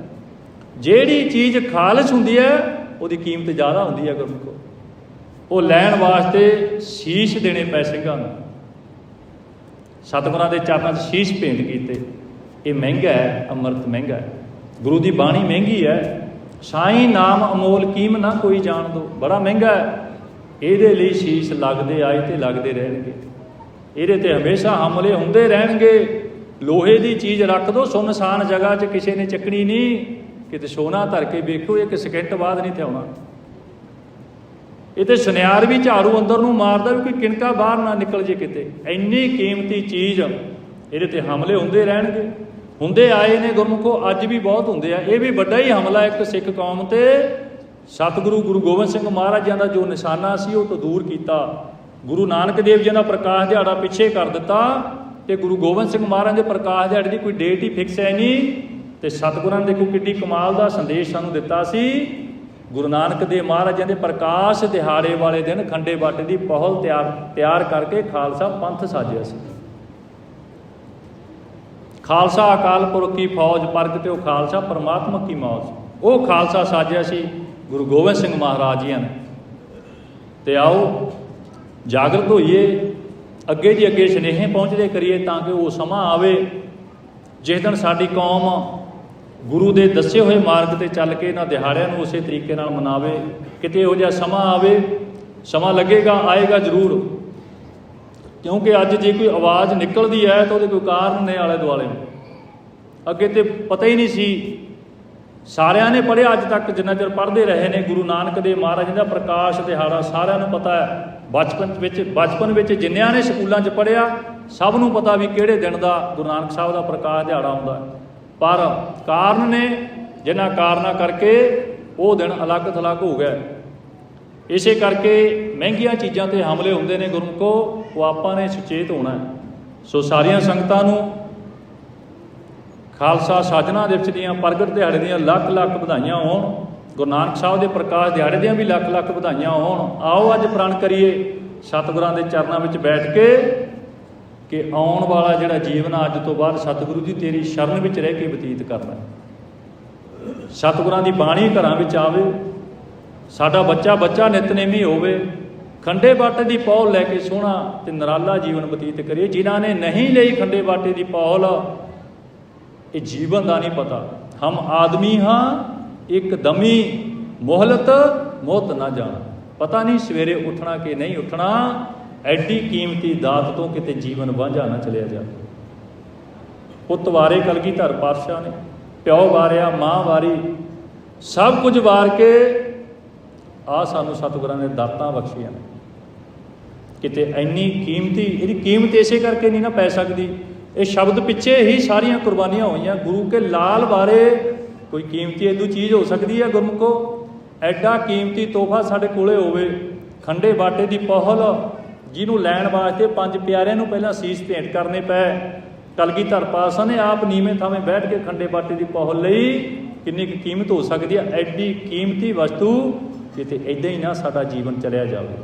ਜਿਹੜੀ ਚੀਜ਼ ਖਾਲਸ ਹੁੰਦੀ ਹੈ, ਉਹਦੀ ਕੀਮਤ ਜ਼ਿਆਦਾ ਹੁੰਦੀ ਹੈ ਗੁਰਮੁਖੋ। ਉਹ ਲੈਣ ਵਾਸਤੇ ਸ਼ੀਸ਼ ਦੇਣੇ ਪੈ ਸਿੰਘਾਂ ਨੂੰ। ਸਤਿਗੁਰਾਂ ਦੇ ਚਰਨਾਂ 'ਚ ਸ਼ੀਸ਼ ਭੇਂਟ ਕੀਤੇ। ਇਹ ਮਹਿੰਗਾ ਹੈ, ਅੰਮ੍ਰਿਤ ਮਹਿੰਗਾ ਹੈ। ਗੁਰੂ ਦੀ ਬਾਣੀ ਮਹਿੰਗੀ ਹੈ। ਸਾਈਂ ਨਾਮ ਅਮੋਲ ਕੀਮ ਨਾ ਕੋਈ ਜਾਣ ਦੋ। ਬੜਾ ਮਹਿੰਗਾ ਹੈ। ਇਹਦੇ ਲਈ ਸ਼ੀਸ਼ ਲੱਗਦੇ ਆਏ ਤੇ ਲੱਗਦੇ ਰਹਿਣਗੇ। ਇਹਦੇ ਤੇ ਹਮੇਸ਼ਾ ਹਮਲੇ ਹੁੰਦੇ ਰਹਿਣਗੇ। ਲੋਹੇ ਦੀ ਚੀਜ਼ ਰੱਖ ਦੋ ਸੁਨਸਾਨ ਜਗ੍ਹਾ 'ਚ ਕਿਸੇ ਨੇ ਚੱਕਣੀ ਨਹੀਂ। ਕਿਤੇ ਸੋਨਾ ਧਰ ਕੇ ਵੇਖੋ, ਇੱਕ ਸਕਿੰਟ ਬਾਅਦ ਨਹੀਂ ਤੇ ਆਉਣਾ ਇਹ ਤੇ ਸੁਨਿਆਰ ਵੀ ਝਾੜੂ ਅੰਦਰ ਨੂੰ ਮਾਰਦਾ ਵੀ ਕੋਈ ਕਿਣਕਾ ਬਾਹਰ ਨਾ ਨਿਕਲ ਜੇ ਕਿਤੇ। ਇੰਨੀ ਕੀਮਤੀ ਚੀਜ਼ ਇਹਦੇ ਤੇ ਹਮਲੇ ਹੁੰਦੇ ਰਹਿਣਗੇ। ਹੁੰਦੇ ਆਏ ਨੇ ਗੁਰਮੁਖੋ, ਅੱਜ ਵੀ ਬਹੁਤ ਹੁੰਦੇ ਆ। ਇਹ ਵੀ ਵੱਡਾ ਹੀ ਹਮਲਾ ਇੱਕ ਸਿੱਖ ਕੌਮ ਤੇ। ਸਤਿਗੁਰੂ ਗੁਰੂ ਗੋਬਿੰਦ ਸਿੰਘ ਮਹਾਰਾਜ ਜੀ ਦਾ ਜੋ ਨਿਸ਼ਾਨਾ ਸੀ, ਉਹ ਤੋਂ ਦੂਰ ਕੀਤਾ। ਗੁਰੂ ਨਾਨਕ ਦੇਵ ਜੀ ਦਾ ਪ੍ਰਕਾਸ਼ ਦਿਹਾੜਾ ਪਿੱਛੇ ਕਰ ਦਿੱਤਾ ਤੇ ਗੁਰੂ ਗੋਬਿੰਦ ਸਿੰਘ ਮਹਾਰਾਜ ਦੇ ਪ੍ਰਕਾਸ਼ ਦਿਹਾੜੇ ਦੀ ਕੋਈ ਡੇਟ ਹੀ ਫਿਕਸ ਹੈ ਨਹੀਂ। ਤੇ ਸਤਿਗੁਰਾਂ ਦੇ ਦੇਖੋ ਕਿੱਡੀ ਕਮਾਲ ਦਾ ਸੰਦੇਸ਼ ਸਾਨੂੰ ਦਿੱਤਾ ਸੀ। ਗੁਰੂ ਨਾਨਕ ਦੇਵ ਮਹਾਰਾਜਾਂ ਦੇ ਪ੍ਰਕਾਸ਼ ਦਿਹਾੜੇ ਵਾਲੇ ਦਿਨ ਖੰਡੇ ਬਾਟੇ ਦੀ ਪਹਲ ਤਿਆਰ ਤਿਆਰ ਕਰਕੇ ਖਾਲਸਾ ਪੰਥ ਸਾਜਿਆ ਸੀ। ਖਾਲਸਾ ਅਕਾਲ ਪੁਰਖ ਕੀ ਫੌਜ ਪ੍ਰਗਟਿਓ ਖਾਲਸਾ ਪਰਮਾਤਮਾ ਕੀ ਮੌਜ। ਉਹ ਖਾਲਸਾ ਸਾਜਿਆ ਸੀ ਗੁਰੂ ਗੋਬਿੰਦ ਸਿੰਘ ਮਹਾਰਾਜ ਜੀਆਂ ਨੇ। ਤੇ ਆਓ ਜਾਗਰਤ ਹੋਈਏ, ਅੱਗੇ ਜੀ ਅੱਗੇ ਸੁਨੇਹੇ ਪਹੁੰਚਦੇ ਕਰੀਏ ਤਾਂ ਕਿ ਉਹ ਸਮਾਂ ਆਵੇ। ਜਿਸ ਦਿਨ ਸਾਡੀ ਕੌਮ ਗੁਰੂ ਦੇ ਦੱਸੇ ਹੋਏ ਮਾਰਗ ਤੇ ਚੱਲ ਕੇ ਇਹਨਾਂ ਦਿਹਾੜਿਆਂ ਨੂੰ ਉਸੇ ਤਰੀਕੇ ਨਾਲ ਮਨਾਵੇ, ਕਿਤੇ ਇਹੋ ਜਿਹਾ ਸਮਾਂ ਆਵੇ, ਸਮਾਂ ਲੱਗੇਗਾ, ਆਏਗਾ ਜ਼ਰੂਰ। ਕਿਉਂਕਿ ਅੱਜ ਜੇ ਕੋਈ ਆਵਾਜ਼ ਨਿਕਲਦੀ ਹੈ ਤਾਂ ਉਹਦੇ ਕੋਈ ਕਾਰਨ ਨੇ ਆਲੇ ਦੁਆਲੇ ਅੱਗੇ ਤੇ ਪਤਾ ਹੀ ਨਹੀਂ ਸੀ। ਸਾਰਿਆਂ ਨੇ ਪੜ੍ਹਿਆ ਅੱਜ ਤੱਕ, ਜਿੰਨਾ ਚਿਰ ਪੜ੍ਹਦੇ ਰਹੇ ਨੇ, ਗੁਰੂ ਨਾਨਕ ਦੇਵ ਮਹਾਰਾਜ ਦਾ ਪ੍ਰਕਾਸ਼ ਦਿਹਾੜਾ ਸਾਰਿਆਂ ਨੂੰ ਪਤਾ ਹੈ। ਬਚਪਨ ਵਿੱਚ ਬਚਪਨ ਵਿੱਚ ਜਿੰਨਿਆਂ ਨੇ ਸਕੂਲਾਂ 'ਚ ਪੜ੍ਹਿਆ, ਸਭ ਨੂੰ ਪਤਾ ਵੀ ਕਿਹੜੇ ਦਿਨ ਦਾ ਗੁਰੂ ਨਾਨਕ ਸਾਹਿਬ ਦਾ ਪ੍ਰਕਾਸ਼ ਦਿਹਾੜਾ ਹੁੰਦਾ ਹੈ। ਪਰ ਕਾਰਨ ਨੇ, ਜਿਨ੍ਹਾਂ ਕਾਰਨਾਂ ਕਰਕੇ ਉਹ ਦਿਨ ਅਲੱਗ ਥਲੱਗ ਹੋ ਗਿਆ ਇਸੇ ਕਰਕੇ ਮਹਿੰਗੀਆਂ ਚੀਜ਼ਾਂ ਤੇ ਹਮਲੇ ਹੁੰਦੇ ਨੇ ਗੁਰਮੁਖੋ ਉਹ ਆਪਾਂ ਨੇ ਸੁਚੇਤ ਹੋਣਾ ਸੋ ਸਾਰੀਆਂ ਸੰਗਤਾਂ ਨੂੰ ਖਾਲਸਾ ਸਾਜਨਾ ਦਿਵਸ ਦੀਆਂ ਪ੍ਰਗਟ ਦਿਹਾੜੇ ਦੀਆਂ ਲੱਖ ਲੱਖ ਵਧਾਈਆਂ ਹੋਣ। ਗੁਰੂ ਨਾਨਕ ਸਾਹਿਬ ਦੇ ਪ੍ਰਕਾਸ਼ ਦਿਹਾੜੇ ਦੀਆਂ ਵੀ ਲੱਖ ਲੱਖ ਵਧਾਈਆਂ ਹੋਣ। ਆਓ ਅੱਜ ਪ੍ਰਣ ਕਰੀਏ ਸਤਿਗੁਰਾਂ ਦੇ ਚਰਨਾਂ ਵਿੱਚ ਬੈਠ ਕੇ ਕਿ ਆਉਣ ਵਾਲਾ ਜਿਹੜਾ ਜੀਵਨ ਅੱਜ ਤੋਂ ਬਾਅਦ ਸਤਿਗੁਰੂ ਦੀ ਤੇਰੀ ਸ਼ਰਨ ਵਿੱਚ ਰਹਿ ਕੇ ਬਤੀਤ ਕਰਨਾ ਸਤਿਗੁਰਾਂ ਦੀ ਬਾਣੀ ਘਰਾਂ ਵਿੱਚ ਆਵੇ, ਸਾਡਾ ਬੱਚਾ ਬੱਚਾ ਨਿਤਨੇਮੀ ਹੋਵੇ, ਖੰਡੇ ਬਾਟੇ ਦੀ ਪੌਲ ਲੈ ਕੇ ਸੋਹਣਾ ਤੇ ਨਰਾਲਾ ਜੀਵਨ ਬਤੀਤ ਕਰੀਏ। ਜਿਨ੍ਹਾਂ ਨੇ ਨਹੀਂ ਲਈ ਖੰਡੇ ਬਾਟੇ ਦੀ ਪੌਲ, ਇਹ ਜੀਵਨ ਦਾ ਨਹੀਂ ਪਤਾ। ਹਮ ਆਦਮੀ ਹਾਂ, ਇੱਕ ਦਮੀ, ਮੋਹਲਤ ਮੋਤ ਨਾ ਜਾਣ। ਪਤਾ ਨਹੀਂ ਸਵੇਰੇ ਉੱਠਣਾ ਕਿ ਨਹੀਂ ਉੱਠਣਾ। ਐਡੀ ਕੀਮਤੀ ਦਾਤ ਤੋਂ ਕਿਤੇ ਜੀਵਨ ਵਾਂਝਾ ਨਾ ਚਲਿਆ ਜਾਵੇ। ਪੁੱਤ ਵਾਰੇ ਕਲਗੀਧਰ ਪਾਤਸ਼ਾਹ ਨੇ, ਪਿਓ ਵਾਰਿਆ, ਮਾਂ ਵਾਰੀ, ਸਭ ਕੁਝ ਵਾਰ ਕੇ ਆ ਸਾਨੂੰ ਸਤਿਗੁਰਾਂ ਨੇ ਦਾਤਾਂ ਬਖਸ਼ੀਆਂ ਨੇ। ਕਿਤੇ ਇੰਨੀ ਕੀਮਤੀ, ਇਹਦੀ ਕੀਮਤ ਇਸੇ ਕਰਕੇ ਨਹੀਂ ਨਾ ਪੈ ਸਕਦੀ। ਇਹ ਸ਼ਬਦ ਪਿੱਛੇ ਹੀ ਸਾਰੀਆਂ ਕੁਰਬਾਨੀਆਂ ਹੋਈਆਂ। ਗੁਰੂ ਕੇ ਲਾਲ ਬਾਰੇ ਕੋਈ ਕੀਮਤੀ ਇਦੂ ਚੀਜ਼ ਹੋ ਸਕਦੀ ਹੈ ਗੁਰਮੁਖੋ? ਐਡਾ ਕੀਮਤੀ ਤੋਹਫਾ ਸਾਡੇ ਕੋਲੇ ਹੋਵੇ, ਖੰਡੇ ਬਾਟੇ ਦੀ ਪਹਲ ਜਿਹਨੂੰ ਲੈਣ ਵਾਸਤੇ ਪੰਜ ਪਿਆਰਿਆਂ ਨੂੰ ਪਹਿਲਾਂ ਸੀਸ ਭੇਂਟ ਕਰਨੇ ਪਏ। ਕਲਗੀਧਰ ਪਾਤਸ਼ਾਹ ਨੇ, ਆਪ ਨੀਵੇਂ ਥਾਵੇਂ ਬੈਠ ਕੇ ਖੰਡੇ ਬਾਟੇ ਦੀ ਪਹਲ ਲਈ। ਕਿੰਨੀ ਕੁ ਕੀਮਤ ਹੋ ਸਕਦੀ ਹੈ ਐਡੀ ਕੀਮਤੀ ਵਸਤੂ ਕਿਤੇ ਇਦਾਂ ਹੀ ਨਾ ਸਾਡਾ ਜੀਵਨ ਚਲਿਆ ਜਾਵੇ।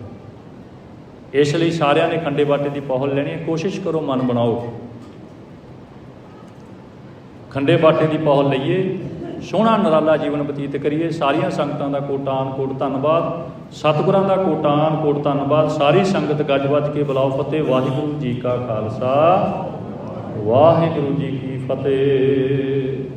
ਇਸ ਲਈ ਸਾਰਿਆਂ ਨੇ ਖੰਡੇ ਬਾਟੇ ਦੀ ਪਹੁਲ ਲੈਣੀ ਹੈ। ਕੋਸ਼ਿਸ਼ ਕਰੋ ਮਨ ਬਣਾਓ। ਖੰਡੇ ਬਾਟੇ ਦੀ ਪਹੁਲ ਲਈਏ। ਸੋਹਣਾ ਨਰਾਲਾ ਜੀਵਨ ਬਤੀਤ ਕਰੀਏ। ਸਾਰੀਆਂ ਸੰਗਤਾਂ ਦਾ ਕੋਟਾਨ ਕੋਟ ਧੰਨਵਾਦ। ਸਤਿਗੁਰਾਂ ਦਾ ਕੋਟਾਨ ਕੋਟ ਧੰਨਵਾਦ। ਸਾਰੀ ਸੰਗਤ ਗੱਜ ਵੱਜ ਕੇ ਬੁਲਾਓ ਫਤਿਹ। ਵਾਹਿਗੁਰੂ ਜੀ ਕਾ ਖਾਲਸਾ। ਵਾਹਿਗੁਰੂ ਜੀ ਕੀ ਫਤਿਹ।